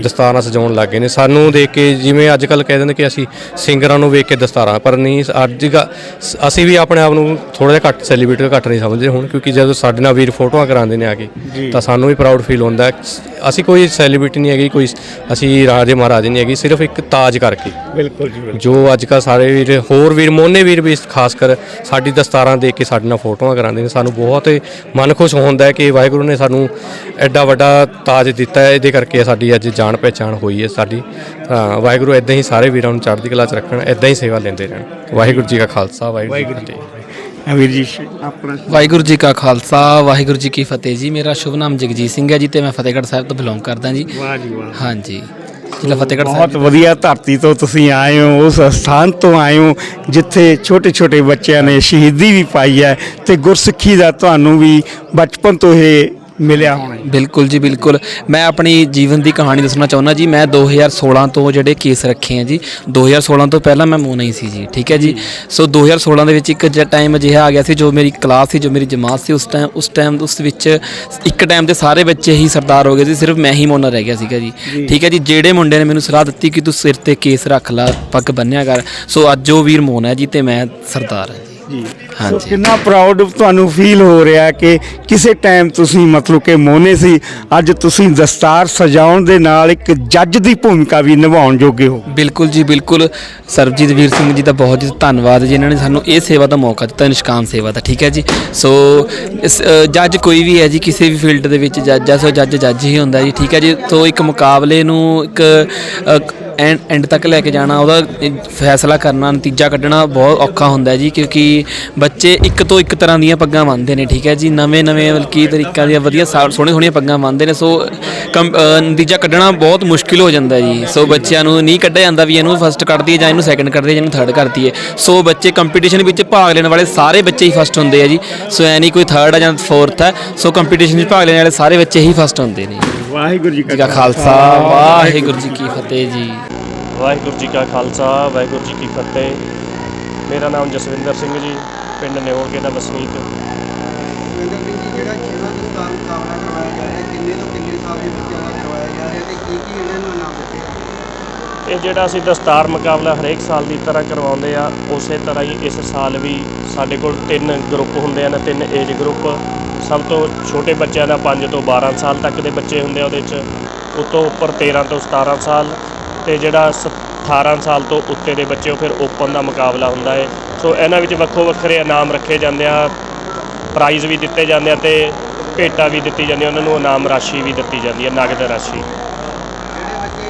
Speaker 9: ਦਸਤਾਰਾਂ ਸਜਾਉਣ ਲੱਗ ਗਏ ਨੇ। ਸਾਨੂੰ ਦੇਖ ਕੇ ਜਿਵੇਂ ਅੱਜ ਕੱਲ ਕਹਿ ਦਿੰਦੇ ਕਿ ਅਸੀਂ ਸਿੰਗਰਾਂ ਨੂੰ ਵੇਖ ਕੇ ਦਸਤਾਰਾਂ ਪਰ ਨਹੀਂ ਅੱਜ ਅਸੀਂ ਵੀ ਆਪਣੇ ਆਪ ਨੂੰ ਥੋੜਾ ਜਿਹਾ ਘੱਟ ਸੈਲੀਬ੍ਰਿਟੀ ਘੱਟ ਨਹੀਂ ਸਮਝਦੇ ਹੁਣ ਕਿਉਂਕਿ ਜਦੋਂ ਸਾਡੇ ਨਾਲ ਵੀਰ ਫੋਟੋਆਂ ਕਰਾਉਂਦੇ ਨੇ ਆ ਕੇ ਤਾਂ ਸਾਨੂੰ ਵੀ ਪ੍ਰਾਊਡ ਫੀਲ ਹੁੰਦਾ। ਅਸੀਂ ਕੋਈ ਸੈਲੀਬ੍ਰਿਟੀ ਨਹੀਂ ਹੈਗੀ ਕੋਈ ਅਸੀਂ ਰਾਜੇ ਮਹਾਰਾਜੇ ਨਹੀਂ ਹੈਗੀ ਸਿਰਫ ਇੱਕ ਤਾਜ ਕਰਕੇ।
Speaker 2: ਬਿਲਕੁਲ ਜੀ ਬਿਲਕੁਲ।
Speaker 9: ਜੋ ਅੱਜ ਕੱਲ੍ਹ ਸਾਰੇ ਵੀਰ ਹੋਰ ਵੀਰ ਮੋਨੇ ਵੀਰ ਵੀ ਖਾਸ ਕਰ ਸਾਡੀ ਦਸਤਾਰਾਂ ਦੇਖ ਕੇ ਸਾਡੇ ਨਾਲ ਫੋਟੋਆਂ ਕਰਾਉਂਦੇ ਨੇ। ਸਾਨੂੰ ਬਹੁਤ ਮਨ ਖੁਸ਼ ਹੁੰਦਾ ਹੈ ਕਿ ਵਾਹਿਗੁਰੂ ਨੇ ਸਾਨੂੰ ਐਡਾ ਵੱਡਾ ਤਾਜ ਦਿੱਤਾ ਹੈ। ਇਹਦੇ ਕਰਕੇ ਸਾਡੀ ਅੱਜ ਜਾਣ ਪਹਿਚਾਣ ਹੋਈ ਹੈ ਸਾਡੀ ਤਾਂ ਵਾਹਿਗੁਰੂ ਇਦਾਂ ਹੀ ਸਾਰੇ ਵੀਰਾਂ ਨੂੰ ਚੜ੍ਹਦੀ ਕਲਾ 'ਚ ਰੱਖਣ ਇਦਾਂ ਹੀ ਸੇਵਾ ਲੈਂਦੇ ਰਹਿਣ। ਵਾਹਿਗੁਰੂ ਜੀ ਕਾ ਖਾਲਸਾ ਵਾਹਿਗੁਰੂ ਜੀ ਕੀ ਫਤਿਹ।
Speaker 2: ਵੀਰ ਜੀ ਆਪਣਾ
Speaker 11: ਵਾਹਿਗੁਰੂ ਜੀ ਕਾ ਖਾਲਸਾ ਵਾਹਿਗੁਰੂ ਜੀ ਕੀ ਫਤਿਹ ਜੀ। ਮੇਰਾ ਸ਼ੁਭ ਨਾਮ ਜਗਜੀਤ ਸਿੰਘ ਹੈ ਜੀ ਤੇ ਮੈਂ ਫਤਿਹਗੜ੍ਹ ਸਾਹਿਬ ਤੋਂ ਬਿਲੋਂਗ ਕਰਦਾ ਜੀ।
Speaker 2: ਵਾਹ ਜੀ ਵਾਹ।
Speaker 11: ਹਾਂਜੀ। ਜ਼ਿਲ੍ਹਾ ਫਤਿਹਗੜ੍ਹ
Speaker 2: ਬਹੁਤ
Speaker 11: ਸਾਹਿਬ
Speaker 2: ਵਧੀਆ ਧਰਤੀ ਤੋਂ ਤੁਸੀਂ ਆਏ ਹੋ ਉਸ ਸਥਾਨ ਤੋਂ ਆਏ ਹੋ ਜਿੱਥੇ ਛੋਟੇ ਛੋਟੇ ਬੱਚਿਆਂ ਨੇ ਸ਼ਹੀਦੀ ਵੀ ਪਾਈ ਹੈ ਤੇ ਗੁਰਸਿੱਖੀ ਦਾ ਤੁਹਾਨੂੰ ਵੀ ਬਚਪਨ ਤੋਂ ਇਹ ਮਿਲਿਆ। ਹੋਣਾ ਹੈ।
Speaker 11: ਬਿਲਕੁਲ ਜੀ ਬਿਲਕੁਲ। ਮੈਂ ਆਪਣੀ ਜੀਵਨ ਦੀ ਕਹਾਣੀ ਦੱਸਣਾ ਚਾਹੁੰਦਾ ਜੀ। ਮੈਂ 2016 ਤੋਂ ਜਿਹੜੇ ਕੇਸ ਰੱਖੇ ਆ ਜੀ 2016 ਤੋਂ ਪਹਿਲਾਂ ਮੈਂ ਮੂੰਹ ਨਹੀਂ ਸੀ ਜੀ ਠੀਕ ਹੈ ਜੀ? ਸੋ 2016 ਦੇ ਵਿੱਚ ਇੱਕ ਟਾਈਮ ਅਜਿਹਾ ਆ ਗਿਆ ਸੀ ਜੋ ਮੇਰੀ ਕਲਾਸ ਸੀ ਜੋ ਮੇਰੀ ਜਮਾਤ ਸੀ ਉਸ ਟਾਈਮ ਉਸ ਟਾਈਮ ਉਸ ਵਿੱਚ ਇੱਕ ਟਾਈਮ ਤੇ ਸਾਰੇ ਬੱਚੇ ਹੀ ਸਰਦਾਰ ਹੋ ਗਏ ਸੀ ਸਿਰਫ ਮੈਂ ਹੀ ਮੋਨਾ ਰਹਿ ਗਿਆ ਸੀਗਾ ਜੀ ਠੀਕ ਹੈ ਜੀ? ਜਿਹੜੇ ਮੁੰਡੇ ਨੇ ਮੈਨੂੰ ਸਲਾਹ ਦਿੱਤੀ ਕਿ ਤੂੰ ਸਿਰ ਤੇ ਕੇਸ ਰੱਖ ਲੈ ਪੱਗ ਬੰਨਿਆ ਕਰ ਸੋ ਅੱਜ ਉਹ ਵੀਰ ਮੋਨਾ ਹੈ ਜੀ ਤੇ ਮੈਂ ਸਰਦਾਰ ਹਾਂ ਜੀ।
Speaker 2: ਜੀ ਸੋ
Speaker 11: ਹਾਂਜੀ
Speaker 2: ਕਿੰਨਾ ਪ੍ਰਾਊਡ ਤੁਹਾਨੂੰ ਫੀਲ ਹੋ ਰਿਹਾ ਕਿ ਕਿਸੇ ਟਾਈਮ ਤੁਸੀਂ ਮਤਲਬ ਕਿ ਮੋਨੇ ਸੀ? ਅੱਜ ਤੁਸੀਂ ਦਸਤਾਰ ਸਜਾਉਣ ਦੇ ਨਾਲ ਇੱਕ ਜੱਜ ਦੀ ਭੂਮਿਕਾ ਵੀ ਨਿਭਾਉਣ ਜੋਗੇ ਹੋ।
Speaker 11: ਬਿਲਕੁਲ ਜੀ ਬਿਲਕੁਲ। ਸਰਬਜੀਤ ਵੀਰ ਸਿੰਘ ਜੀ ਦਾ ਬਹੁਤ ਜੀ ਧੰਨਵਾਦ ਜਿਨ੍ਹਾਂ ਨੇ ਸਾਨੂੰ ਇਹ ਸੇਵਾ ਦਾ ਮੌਕਾ ਦਿੱਤਾ ਨਿਸ਼ਕਾਮ ਸੇਵਾ ਦਾ ਠੀਕ ਹੈ ਜੀ? ਸੋ ਇਸ, ਅ, ਜੱਜ ਕੋਈ ਵੀ ਹੈ ਜੀ ਕਿਸੇ ਵੀ ਫੀਲਡ ਦੇ ਵਿੱਚ ਜੱਜ ਹੈ ਸੋ ਜੱਜ ਜੱਜ ਹੀ ਹੁੰਦਾ ਜੀ ਠੀਕ ਹੈ ਜੀ? ਸੋ ਇੱਕ ਮੁਕਾਬਲੇ ਨੂੰ ਇੱਕ ਐਂਡ ਤੱਕ ਲੈ ਕੇ ਜਾਣਾ ਉਹਦਾ ਫੈਸਲਾ ਕਰਨਾ ਨਤੀਜਾ ਕੱਢਣਾ ਬਹੁਤ ਔਖਾ ਹੁੰਦਾ ਹੈ ਜੀ ਕਿਉਂਕਿ ਬੱਚੇ ਇੱਕ ਤੋਂ ਇੱਕ ਤਰ੍ਹਾਂ ਦੀਆਂ ਪੱਗਾਂ ਬੰਨ੍ਹਦੇ ਨੇ ਠੀਕ ਹੈ ਜੀ? ਨਵੇਂ ਨਵੇਂ ਬਲਕਿ ਤਰੀਕਾਂ ਦੀਆਂ ਵਧੀਆ ਸਾ- ਸੋਹਣੀਆਂ ਸੋਹਣੀਆਂ ਪੱਗਾਂ ਬੰਨ੍ਹਦੇ ਨੇ ਸੋ ਨਤੀਜਾ ਕੱਢਣਾ ਬਹੁਤ ਮੁਸ਼ਕਿਲ ਹੋ ਜਾਂਦਾ ਜੀ। ਸੋ ਬੱਚਿਆਂ ਨੂੰ ਨਹੀਂ ਕੱਢਿਆ ਜਾਂਦਾ ਵੀ ਇਹਨੂੰ ਫਸਟ ਕੱਢ ਦਈਏ ਜਾਂ ਇਹਨੂੰ ਸੈਕੰਡ ਕੱਢ ਦਈਏ ਜਾਂ ਇਹਨੂੰ ਥਰਡ ਕਰ ਦਈਏ। ਸੋ ਬੱਚੇ ਕੰਪੀਟੀਸ਼ਨ ਵਿੱਚ ਭਾਗ ਲੈਣ ਵਾਲੇ ਸਾਰੇ ਬੱਚੇ ਹੀ ਫਸਟ ਹੁੰਦੇ ਆ ਜੀ। ਸੋ ਐ ਨਹੀਂ ਕੋਈ ਥਰਡ ਆ ਜਾਂ ਫੋਰਥ ਹੈ ਸੋ ਕੰਪੀਟੀਸ਼ਨ ਵਿੱਚ ਭਾਗ ਲੈਣ ਵਾਲੇ ਸਾਰੇ ਬੱਚੇ ਹੀ ਫਸਟ ਹੁੰਦੇ ਨੇ।
Speaker 2: ਵਾਹਿਗੁਰੂ ਜੀ
Speaker 11: ਕਾ ਖਾਲਸਾ ਵਾਹਿਗੁਰੂ ਜੀ ਕੀ ਫਤਿਹ ਜੀ।
Speaker 3: ਵਾਹਿਗੁਰੂ ਜੀ ਕਾ ਖਾਲਸਾ ਵਾਹਿਗੁਰੂ ਜੀ ਕੀ ਫਤਿਹ। ਮੇਰਾ ਨਾਮ ਜਸਵਿੰਦਰ ਸਿੰਘ ਜੀ ਪਿੰਡ ਨਿਓਲਕੇ ਦਾ ਵਸਨੀਕ।
Speaker 12: ਜਿਹੜਾ ਛੇਵਾਂ ਦਸਤਾਰ ਮੁਕਾਬਲਾ ਕਰਵਾਇਆ ਜਾ ਰਿਹਾ ਕਿੰਨੇ ਤੋਂ ਕਿੰਨੇ ਸਾਲ ਦੇ ਬੱਚਿਆਂ ਦਾ ਕਰਵਾਇਆ ਜਾ ਰਿਹਾ ਤੇ ਕੀ ਕੀ ਇਹਨਾਂ ਨੂੰ ਇਨਾਮ ਦਿੱਤੇ
Speaker 3: ਇਹ ਜਿਹੜਾ ਅਸੀਂ ਦਸਤਾਰ ਮੁਕਾਬਲਾ ਹਰੇਕ ਸਾਲ ਦੀ ਤਰ੍ਹਾਂ ਕਰਵਾਉਂਦੇ ਆ ਉਸੇ ਤਰ੍ਹਾਂ ਹੀ ਇਸ ਸਾਲ ਵੀ ਸਾਡੇ ਕੋਲ ਤਿੰਨ ਗਰੁੱਪ ਹੁੰਦੇ ਹਨ ਤਿੰਨ ਏਜ ਗਰੁੱਪ। ਸਭ ਤੋਂ ਛੋਟੇ ਬੱਚਿਆਂ ਦਾ 5 ਤੋਂ 12 ਸਾਲ ਤੱਕ ਦੇ ਬੱਚੇ ਹੁੰਦੇ ਆ ਉਹਦੇ 'ਚ ਉਤੋਂ ਉੱਪਰ 13 ਤੋਂ 17 ਸਾਲ। ਤੇ ਜਿਹੜਾ ਸ- 18 ਸਾਲ ਤੋਂ ਉੱਤੇ ਦੇ ਬੱਚੇ, ਉਹ ਫਿਰ ਓਪਨ ਦਾ ਮੁਕਾਬਲਾ ਹੁੰਦਾ ਹੈ ਸੋ ਇਹਨਾਂ ਵਿੱਚ ਵੱਖੋ ਵੱਖਰੇ ਇਨਾਮ ਰੱਖੇ ਜਾਂਦੇ ਆ ਪ੍ਰਾਈਜ਼ ਵੀ ਦਿੱਤੇ ਜਾਂਦੇ ਆ ਤੇ ਭੇਟਾਂ ਵੀ ਦਿੱਤੀ ਜਾਂਦੀਆਂ, ਉਹਨਾਂ ਨੂੰ ਇਨਾਮ ਰਾਸ਼ੀ ਵੀ ਦਿੱਤੀ ਜਾਂਦੀ ਹੈ ਨਗਦ ਰਾਸ਼ੀ।
Speaker 12: ਜਿਹੜੇ ਬੱਚੇ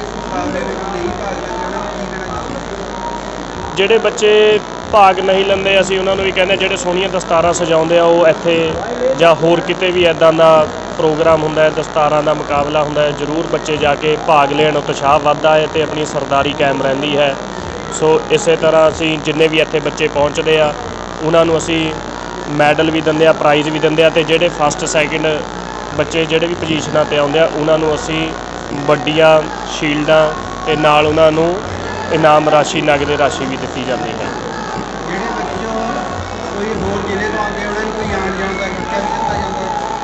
Speaker 12: ਭਾਗ
Speaker 3: ਜਿਹੜੇ ਬੱਚੇ ਭਾਗ ਨਹੀਂ ਲੈਂਦੇ, ਅਸੀਂ ਉਹਨਾਂ ਨੂੰ ਵੀ ਕਹਿੰਦੇ ਜਿਹੜੇ ਸੋਹਣੀਆਂ ਦਸਤਾਰਾਂ ਸਜਾਉਂਦੇ ਆ, ਉਹ ਇੱਥੇ ਜਾਂ ਹੋਰ ਕਿਤੇ ਵੀ ਐਦਾਂ ਦਾ ਪ੍ਰੋਗਰਾਮ ਹੁੰਦਾ ਹੈ, ਦਸਤਾਰਾਂ ਦਾ ਮੁਕਾਬਲਾ ਹੁੰਦਾ ਹੈ, ਜ਼ਰੂਰ ਬੱਚੇ ਜਾ ਕੇ ਭਾਗ ਲੈਣ, ਉਤਸ਼ਾਹ ਵੱਧਦਾ ਹੈ ਤੇ ਆਪਣੀ ਸਰਦਾਰੀ ਕਾਇਮ ਰਹਿੰਦੀ ਹੈ। ਸੋ ਇਸੇ ਤਰ੍ਹਾਂ ਅਸੀਂ ਜਿੰਨੇ ਵੀ ਇੱਥੇ ਬੱਚੇ ਪਹੁੰਚਦੇ ਆ, ਉਹਨਾਂ ਨੂੰ ਅਸੀਂ ਮੈਡਲ ਵੀ ਦਿੰਦੇ ਆ, ਪ੍ਰਾਈਜ਼ ਵੀ ਦਿੰਦੇ ਆ ਤੇ ਜਿਹੜੇ ਫਸਟ ਸੈਕਿੰਡ ਬੱਚੇ ਜਿਹੜੇ ਵੀ ਪੋਜੀਸ਼ਨਾਂ ਤੇ ਆਉਂਦੇ ਆ, ਉਹਨਾਂ ਨੂੰ ਅਸੀਂ ਵੱਡੀਆਂ ਸ਼ੀਲਡਾਂ ਤੇ ਨਾਲ ਉਹਨਾਂ ਨੂੰ ਇਨਾਮ ਰਾਸ਼ੀ, ਨਗਦ ਰਾਸ਼ੀ ਵੀ ਦਿੱਤੀ ਜਾਂਦੀ ਹੈ।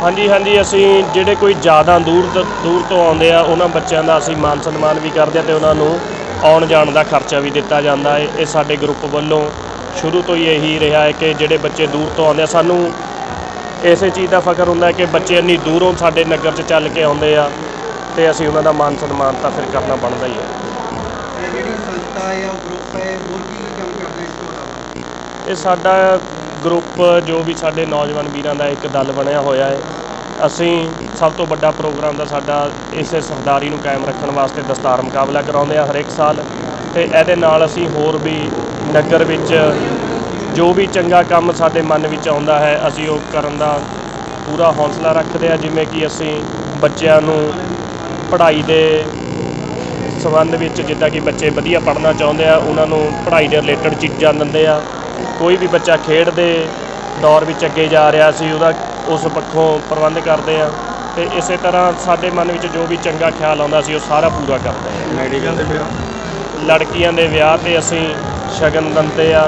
Speaker 3: ਹਾਂਜੀ ਹਾਂਜੀ ਅਸੀਂ ਜਿਹੜੇ ਕੋਈ ਜ਼ਿਆਦਾ ਦੂਰ ਤੋਂ ਦੂਰ ਤੋਂ ਆਉਂਦੇ ਆ ਉਹਨਾਂ ਬੱਚਿਆਂ ਦਾ ਅਸੀਂ ਮਾਨ ਸਨਮਾਨ ਵੀ ਕਰਦੇ ਆ ਤੇ ਉਹਨਾਂ ਨੂੰ ਆਉਣ ਜਾਣ ਦਾ ਖਰਚਾ ਵੀ ਦਿੱਤਾ ਜਾਂਦਾ ਹੈ ਇਹ ਸਾਡੇ ਗਰੁੱਪ ਵੱਲੋਂ ਸ਼ੁਰੂ ਤੋਂ ਹੀ ਇਹੀ ਰਿਹਾ ਹੈ ਕਿ ਜਿਹੜੇ ਬੱਚੇ ਦੂਰ ਤੋਂ ਆਉਂਦੇ ਆ ਸਾਨੂੰ ਇਸੇ ਚੀਜ਼ ਦਾ ਫਖਰ ਹੁੰਦਾ ਹੈ ਕਿ ਬੱਚੇ ਇੰਨੀ ਦੂਰੋਂ ਸਾਡੇ ਨਗਰ 'ਚ ਚੱਲ ਕੇ ਆਉਂਦੇ ਆ ਤੇ ਅਸੀਂ ਉਹਨਾਂ ਦਾ ਮਾਨ ਸਨਮਾਨ ਤਾਂ ਫਿਰ ਕਰਨਾ ਬਣਦਾ ਹੀ ਹੈ।
Speaker 12: ਇਹ ਜਿਹੜੀ ਸੰਸਥਾ ਹੈ ਉਹ ਗਰੁੱਪ ਹੈ ਹੋਰ ਕੀ ਕੀ ਕੰਮ ਕਰਦੇ ਇਸ ਤੋਂ ਇਲਾਵਾ?
Speaker 3: ਇਹ ਸਾਡਾ ਗਰੁੱਪ ਜੋ ਵੀ ਸਾਡੇ ਨੌਜਵਾਨ ਵੀਰਾਂ ਦਾ ਇੱਕ ਦਲ ਬਣਿਆ ਹੋਇਆ ਹੈ, ਅਸੀਂ ਸਭ ਤੋਂ ਵੱਡਾ ਪ੍ਰੋਗਰਾਮ ਦਾ ਸਾਡਾ ਇਸੇ ਸਰਦਾਰੀ ਨੂੰ ਕਾਇਮ ਰੱਖਣ ਵਾਸਤੇ ਦਸਤਾਰ ਮੁਕਾਬਲਾ ਕਰਾਉਂਦੇ ਆ ਹਰੇਕ ਸਾਲ। ਤੇ ਇਹਦੇ ਨਾਲ ਅਸੀਂ ਹੋਰ ਵੀ ਨਗਰ ਵਿੱਚ ਜੋ ਵੀ ਚੰਗਾ ਕੰਮ ਸਾਡੇ ਮਨ ਵਿੱਚ ਆਉਂਦਾ ਹੈ, ਅਸੀਂ ਉਹ ਕਰਨ ਦਾ ਪੂਰਾ ਹੌਸਲਾ ਰੱਖਦੇ ਆ ਜਿਵੇਂ ਕਿ ਅਸੀਂ ਬੱਚਿਆਂ ਨੂੰ ਪੜ੍ਹਾਈ ਦੇ ਸਬੰਧ ਵਿੱਚ ਜਿੱਦਾਂ ਕਿ ਬੱਚੇ ਵਧੀਆ ਪੜ੍ਹਨਾ ਚਾਹੁੰਦੇ ਆ, ਉਹਨਾਂ ਨੂੰ ਪੜ੍ਹਾਈ ਦੇ ਰਿਲੇਟਡ ਚੀਜ਼ਾਂ ਦਿੰਦੇ ਆ। ਕੋਈ ਵੀ ਬੱਚਾ ਖੇਡ ਦੇ ਦੌਰ ਵਿੱਚ ਅੱਗੇ ਜਾ ਰਿਹਾ ਸੀ ਉਹਦਾ ਉਸ ਪੱਖੋਂ ਪ੍ਰਬੰਧ ਕਰਦੇ ਆ ਤੇ ਇਸੇ ਤਰ੍ਹਾਂ ਸਾਡੇ ਮਨ ਵਿੱਚ ਜੋ ਵੀ ਚੰਗਾ ਖਿਆਲ ਆਉਂਦਾ ਸੀ ਉਹ ਸਾਰਾ ਪੂਰਾ ਕਰਦੇ ਆ।
Speaker 4: ਮੈਡੀਕਲ ਦੇ ਵਿਆਹ?
Speaker 3: ਲੜਕੀਆਂ ਦੇ ਵਿਆਹ ਤੇ ਅਸੀਂ ਸ਼ਗਨ ਦਿੰਦੇ ਆ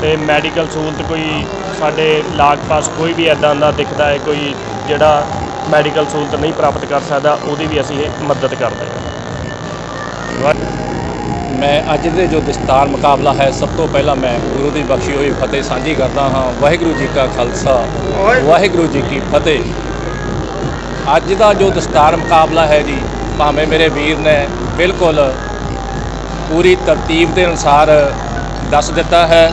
Speaker 3: ਤੇ ਮੈਡੀਕਲ ਸਹੂਲਤ ਕੋਈ ਸਾਡੇ ਲਾਗ ਪਾਸ ਕੋਈ ਵੀ ਐਦਾਂ ਦਾ ਦਿਖਦਾ ਹੈ ਕੋਈ ਜਿਹੜਾ ਮੈਡੀਕਲ ਸਹੂਲਤ ਨਹੀਂ ਪ੍ਰਾਪਤ ਕਰ ਸਕਦਾ ਉਹਦੀ ਵੀ ਅਸੀਂ ਮਦਦ ਕਰਦੇ ਹਾਂ
Speaker 10: ਮੈਂ ਅੱਜ ਦੇ ਜੋ ਦਸਤਾਰ ਮੁਕਾਬਲਾ ਹੈ ਸਭ ਤੋਂ ਪਹਿਲਾਂ ਮੈਂ ਗੁਰੂ ਦੀ ਬਖਸ਼ੀ ਹੋਈ ਫਤਿਹ ਸਾਂਝੀ ਕਰਦਾ ਹਾਂ। ਵਾਹਿਗੁਰੂ ਜੀ ਕਾ ਖਾਲਸਾ ਵਾਹਿਗੁਰੂ। ਜੀ ਕੀ ਫਤਿਹ। ਅੱਜ ਦਾ ਜੋ ਦਸਤਾਰ ਮੁਕਾਬਲਾ ਹੈ ਜੀ ਭਾਵੇਂ ਮੇਰੇ ਵੀਰ ਨੇ ਬਿਲਕੁਲ ਪੂਰੀ ਤਰਤੀਬ ਦੇ ਅਨੁਸਾਰ ਦੱਸ ਦਿੱਤਾ ਹੈ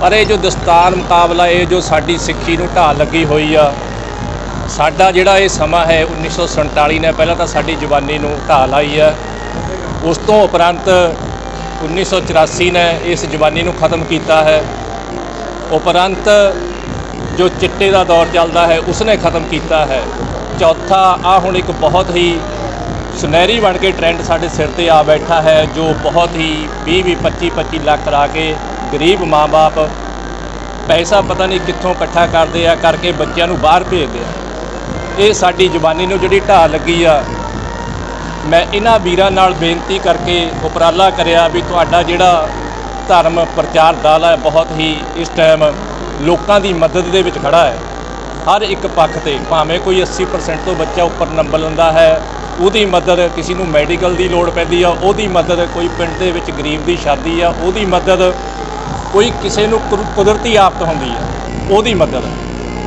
Speaker 10: ਪਰ ਇਹ ਜੋ ਦਸਤਾਰ ਮੁਕਾਬਲਾ ਇਹ ਜੋ ਸਾਡੀ ਸਿੱਖੀ ਨੂੰ ਢਾਲ ਲੱਗੀ ਹੋਈ ਆ ਸਾਡਾ ਜਿਹੜਾ ਇਹ ਸਮਾਂ ਹੈ 1947 ਨੇ ਪਹਿਲਾਂ ਤਾਂ ਸਾਡੀ ਜਵਾਨੀ ਨੂੰ ਢਾਹ ਲਾਈ ਹੈ ਉਸ ਤੋਂ ਉਪਰੰਤ 1984 ਨੇ ਇਸ ਜਵਾਨੀ ਨੂੰ ਖਤਮ ਕੀਤਾ ਹੈ। ਉਪਰੰਤ ਜੋ ਚਿੱਟੇ ਦਾ ਦੌਰ ਚੱਲਦਾ ਹੈ, ਉਸਨੇ ਖਤਮ ਕੀਤਾ ਹੈ। ਚੌਥਾ ਆ ਹੁਣ ਇੱਕ ਬਹੁਤ ਹੀ ਸੁਨਹਿਰੀ ਬਣ ਕੇ ਟ੍ਰੈਂਡ ਸਾਡੇ ਸਿਰ ਤੇ ਆ ਬੈਠਾ ਹੈ, ਜੋ ਬਹੁਤ ਹੀ 20 20 25 25 ਲੱਖ ਲਾ ਕੇ ਗਰੀਬ ਮਾਪੇ ਪੈਸਾ ਪਤਾ ਨਹੀਂ ਕਿੱਥੋਂ ਇਕੱਠਾ ਕਰਦੇ ਆ, ਕਰਕੇ ਬੱਚਿਆਂ ਨੂੰ ਬਾਹਰ ਭੇਜਦੇ ਆ। ਇਹ ਸਾਡੀ ਜਵਾਨੀ ਨੂੰ ਜਿਹੜੀ ਢਾਹ ਲੱਗੀ ਆ ਮੈਂ ਇਹਨਾਂ ਵੀਰਾਂ ਨਾਲ ਬੇਨਤੀ ਕਰਕੇ ਉਪਰਾਲਾ ਕਰਿਆ ਵੀ ਤੁਹਾਡਾ ਜਿਹੜਾ ਧਰਮ ਪ੍ਰਚਾਰ ਦਲ ਹੈ, ਬਹੁਤ ਹੀ ਇਸ ਟਾਈਮ ਲੋਕਾਂ ਦੀ ਮਦਦ ਦੇ ਵਿੱਚ ਖੜਾ ਹੈ। ਹਰ ਇੱਕ ਪੱਖ ਤੇ, ਭਾਵੇਂ ਕੋਈ 80% ਤੋਂ ਬੱਚਾ ਉੱਪਰ ਨੰਬਰ ਲੈਂਦਾ ਹੈ, ਉਹਦੀ ਮਦਦ ਕਿਸੇ ਨੂੰ ਮੈਡੀਕਲ ਦੀ ਲੋੜ ਪੈਂਦੀ ਆ, ਉਹਦੀ ਮਦਦ ਕੋਈ ਪਿੰਡ ਦੇ ਵਿੱਚ ਗਰੀਬ ਦੀ ਸ਼ਾਦੀ ਆ, ਉਹਦੀ ਮਦਦ ਕੋਈ ਕਿਸੇ ਨੂੰ ਕੁਰ- ਕੁਦਰਤੀ ਆਫਤ ਹੁੰਦੀ ਆ, ਉਹਦੀ ਮਦਦ।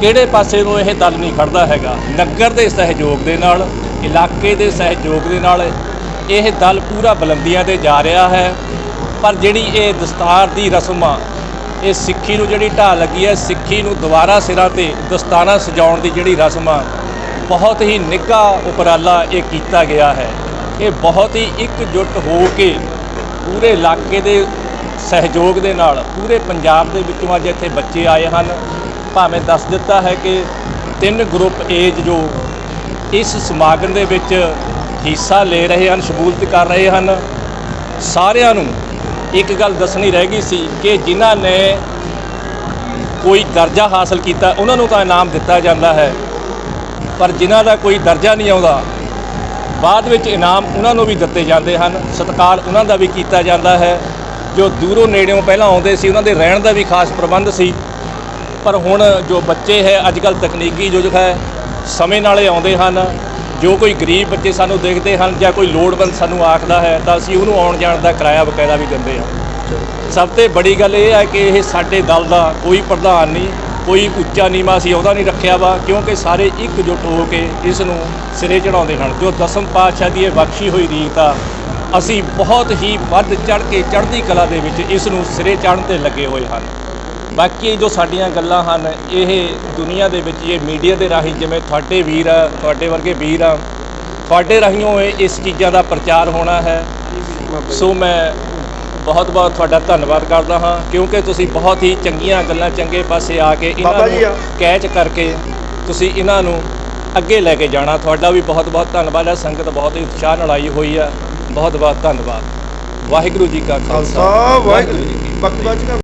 Speaker 10: ਕਿਹੜੇ ਪਾਸੇ ਨੂੰ ਇਹ ਦਲ ਨਹੀਂ ਖੜਦਾ ਹੈਗਾ? ਨਗਰ ਦੇ ਸਹਿਯੋਗ ਦੇ ਨਾਲ ਇਲਾਕੇ ਦੇ ਸਹਿਯੋਗ ਦੇ ਨਾਲ ਇਹ ਦਲ ਪੂਰਾ ਬੁਲੰਦੀਆਂ ਤੇ ਜਾ ਰਿਹਾ ਹੈ। ਪਰ ਜਿਹੜੀ ਇਹ ਦਸਤਾਰ ਦੀ ਰਸਮ ਆ, ਇਹ ਸਿੱਖੀ ਨੂੰ ਜਿਹੜੀ ਢਾਹ ਲੱਗੀ ਹੈ, ਸਿੱਖੀ ਨੂੰ ਦੁਬਾਰਾ ਸਿਰਾਂ ਤੇ ਦਸਤਾਨਾ ਸਜਾਉਣ ਦੀ ਜਿਹੜੀ ਰਸਮ ਆ, ਬਹੁਤ ਹੀ ਨਿੱਘਾ ਉਪਰਾਲਾ ਇਹ ਕੀਤਾ ਗਿਆ ਹੈ। ਇਹ ਬਹੁਤ ਹੀ ਇਕਜੁੱਟ ਹੋ ਕੇ ਪੂਰੇ ਇਲਾਕੇ ਦੇ ਸਹਿਯੋਗ ਦੇ ਨਾਲ, ਪੂਰੇ ਪੰਜਾਬ ਦੇ ਵਿੱਚੋਂ ਅੱਜ ਇੱਥੇ ਬੱਚੇ ਆਏ ਹਨ। ਭਾਵੇਂ ਦੱਸ ਦਿੱਤਾ ਹੈ ਕਿ ਤਿੰਨ ਗਰੁੱਪ ਏਜ ਜੋ ਇਸ ਸਮਾਗਮ ਦੇ ਵਿੱਚ ਹਿੱਸਾ ਲੈ ਰਹੇ ਹਨ ਸ਼ਮੂਲੀਅਤ ਕਰ ਰਹੇ ਹਨ। ਸਾਰਿਆਂ ਨੂੰ ਇੱਕ ਗੱਲ ਦੱਸਣੀ ਰਹਿ ਗਈ ਸੀ ਕਿ ਜਿਨ੍ਹਾਂ ਨੇ ਕੋਈ ਦਰਜਾ ਹਾਸਲ ਕੀਤਾ, ਉਹਨਾਂ ਨੂੰ ਤਾਂ ਇਨਾਮ ਦਿੱਤਾ ਜਾਂਦਾ ਹੈ। ਪਰ ਜਿਨ੍ਹਾਂ ਦਾ ਕੋਈ ਦਰਜਾ ਨਹੀਂ ਆਉਂਦਾ, ਬਾਅਦ ਵਿੱਚ ਇਨਾਮ ਉਹਨਾਂ ਨੂੰ ਵੀ ਦਿੱਤੇ ਜਾਂਦੇ ਹਨ। ਸਤਿਕਾਰ ਉਹਨਾਂ ਦਾ ਵੀ ਕੀਤਾ ਜਾਂਦਾ ਹੈ। ਜੋ ਦੂਰੋਂ ਨੇੜਿਓਂ ਪਹਿਲਾਂ ਆਉਂਦੇ ਸੀ, ਉਹਨਾਂ ਦੇ ਰਹਿਣ ਦਾ ਵੀ ਖਾਸ ਪ੍ਰਬੰਧ ਸੀ। ਪਰ ਹੁਣ ਜੋ ਬੱਚੇ ਹੈ, ਅੱਜ ਕੱਲ ਤਕਨੀਕੀ ਯੁੱਗ ਹੈ ਸਮੇਂ ਨਾਲੇ ਆਉਂਦੇ ਹਨ। ਜੋ ਕੋਈ ਗਰੀਬ ਬੱਚੇ ਸਾਨੂੰ ਦੇਖਦੇ ਹਨ ਜਾਂ ਕੋਈ ਲੋੜਵੰਦ ਸਾਨੂੰ ਆਖਦਾ ਹੈ, ਤਾਂ ਅਸੀਂ ਉਹਨੂੰ ਆਉਣ ਜਾਣ ਦਾ ਕਿਰਾਇਆ ਬਕਾਇਦਾ ਵੀ ਦਿੰਦੇ ਹਾਂ। ਸਭ ਤੋਂ ਬੜੀ ਗੱਲ ਇਹ ਹੈ ਕਿ ਇਹ ਸਾਡੇ ਦਲ ਦਾ ਕੋਈ ਪ੍ਰਧਾਨ ਨਹੀਂ, ਕੋਈ ਉੱਚਾ ਨੀਵਾਂ ਅਸੀਂ ਉਹਦਾ ਨਹੀਂ ਰੱਖਿਆ ਵਾ, ਕਿਉਂਕਿ ਸਾਰੇ ਇਕਜੁੱਟ ਹੋ ਕੇ ਇਸ ਨੂੰ ਸਿਰੇ ਚੜਾਉਂਦੇ ਹਨ। ਜੋ ਦਸਮ ਪਾਤਸ਼ਾਹ ਦੀ ਇਹ ਬਖਸ਼ੀ ਹੋਈ ਰੀਤ ਆ, ਅਸੀਂ ਬਹੁਤ ਹੀ ਵੱਧ ਚੜ ਕੇ ਚੜ੍ਹਦੀ ਕਲਾ ਦੇ ਵਿੱਚ ਇਸ ਨੂੰ ਸਿਰੇ ਚੜ੍ਹਨ ਤੇ ਲੱਗੇ ਹੋਏ ਹਨ। ਬਾਕੀ ਜੋ ਸਾਡੀਆਂ ਗੱਲਾਂ ਹਨ ਇਹ ਦੁਨੀਆ ਦੇ ਵਿੱਚ ਇਹ ਮੀਡੀਆ ਦੇ ਰਾਹੀਂ ਜਿਵੇਂ ਤੁਹਾਡੇ ਵੀਰ ਆ ਤੁਹਾਡੇ ਵਰਗੇ ਵੀਰ ਆ ਤੁਹਾਡੇ ਰਾਹੀਓਂ ਇਹ ਇਸ ਚੀਜ਼ਾਂ ਦਾ ਪ੍ਰਚਾਰ ਹੋਣਾ ਹੈ। ਸੋ ਮੈਂ ਬਹੁਤ ਬਹੁਤ ਤੁਹਾਡਾ ਧੰਨਵਾਦ ਕਰਦਾ ਹਾਂ ਕਿਉਂਕਿ ਤੁਸੀਂ ਬਹੁਤ ਹੀ ਚੰਗੀਆਂ ਗੱਲਾਂ ਚੰਗੇ ਪਾਸੇ ਆ ਕੇ ਇਹਨਾਂ ਨੂੰ ਕੈਚ ਕਰਕੇ ਤੁਸੀਂ ਇਹਨਾਂ ਨੂੰ ਅੱਗੇ ਲੈ ਕੇ ਜਾਣਾ। ਤੁਹਾਡਾ ਵੀ ਬਹੁਤ ਬਹੁਤ ਧੰਨਵਾਦ ਹੈ ਸੰਗਤ ਬਹੁਤ ਹੀ ਉਤਸ਼ਾਹ ਨਾਲ ਆਈ ਹੋਈ ਹੈ ਬਹੁਤ ਬਹੁਤ ਧੰਨਵਾਦ। ਵਾਹਿਗੁਰੂ ਜੀ ਕਾ ਖਾਲਸਾ। ਵਾਹਿਗੁਰੂ ਜੀ ਕੀ ਫਤਿਹ।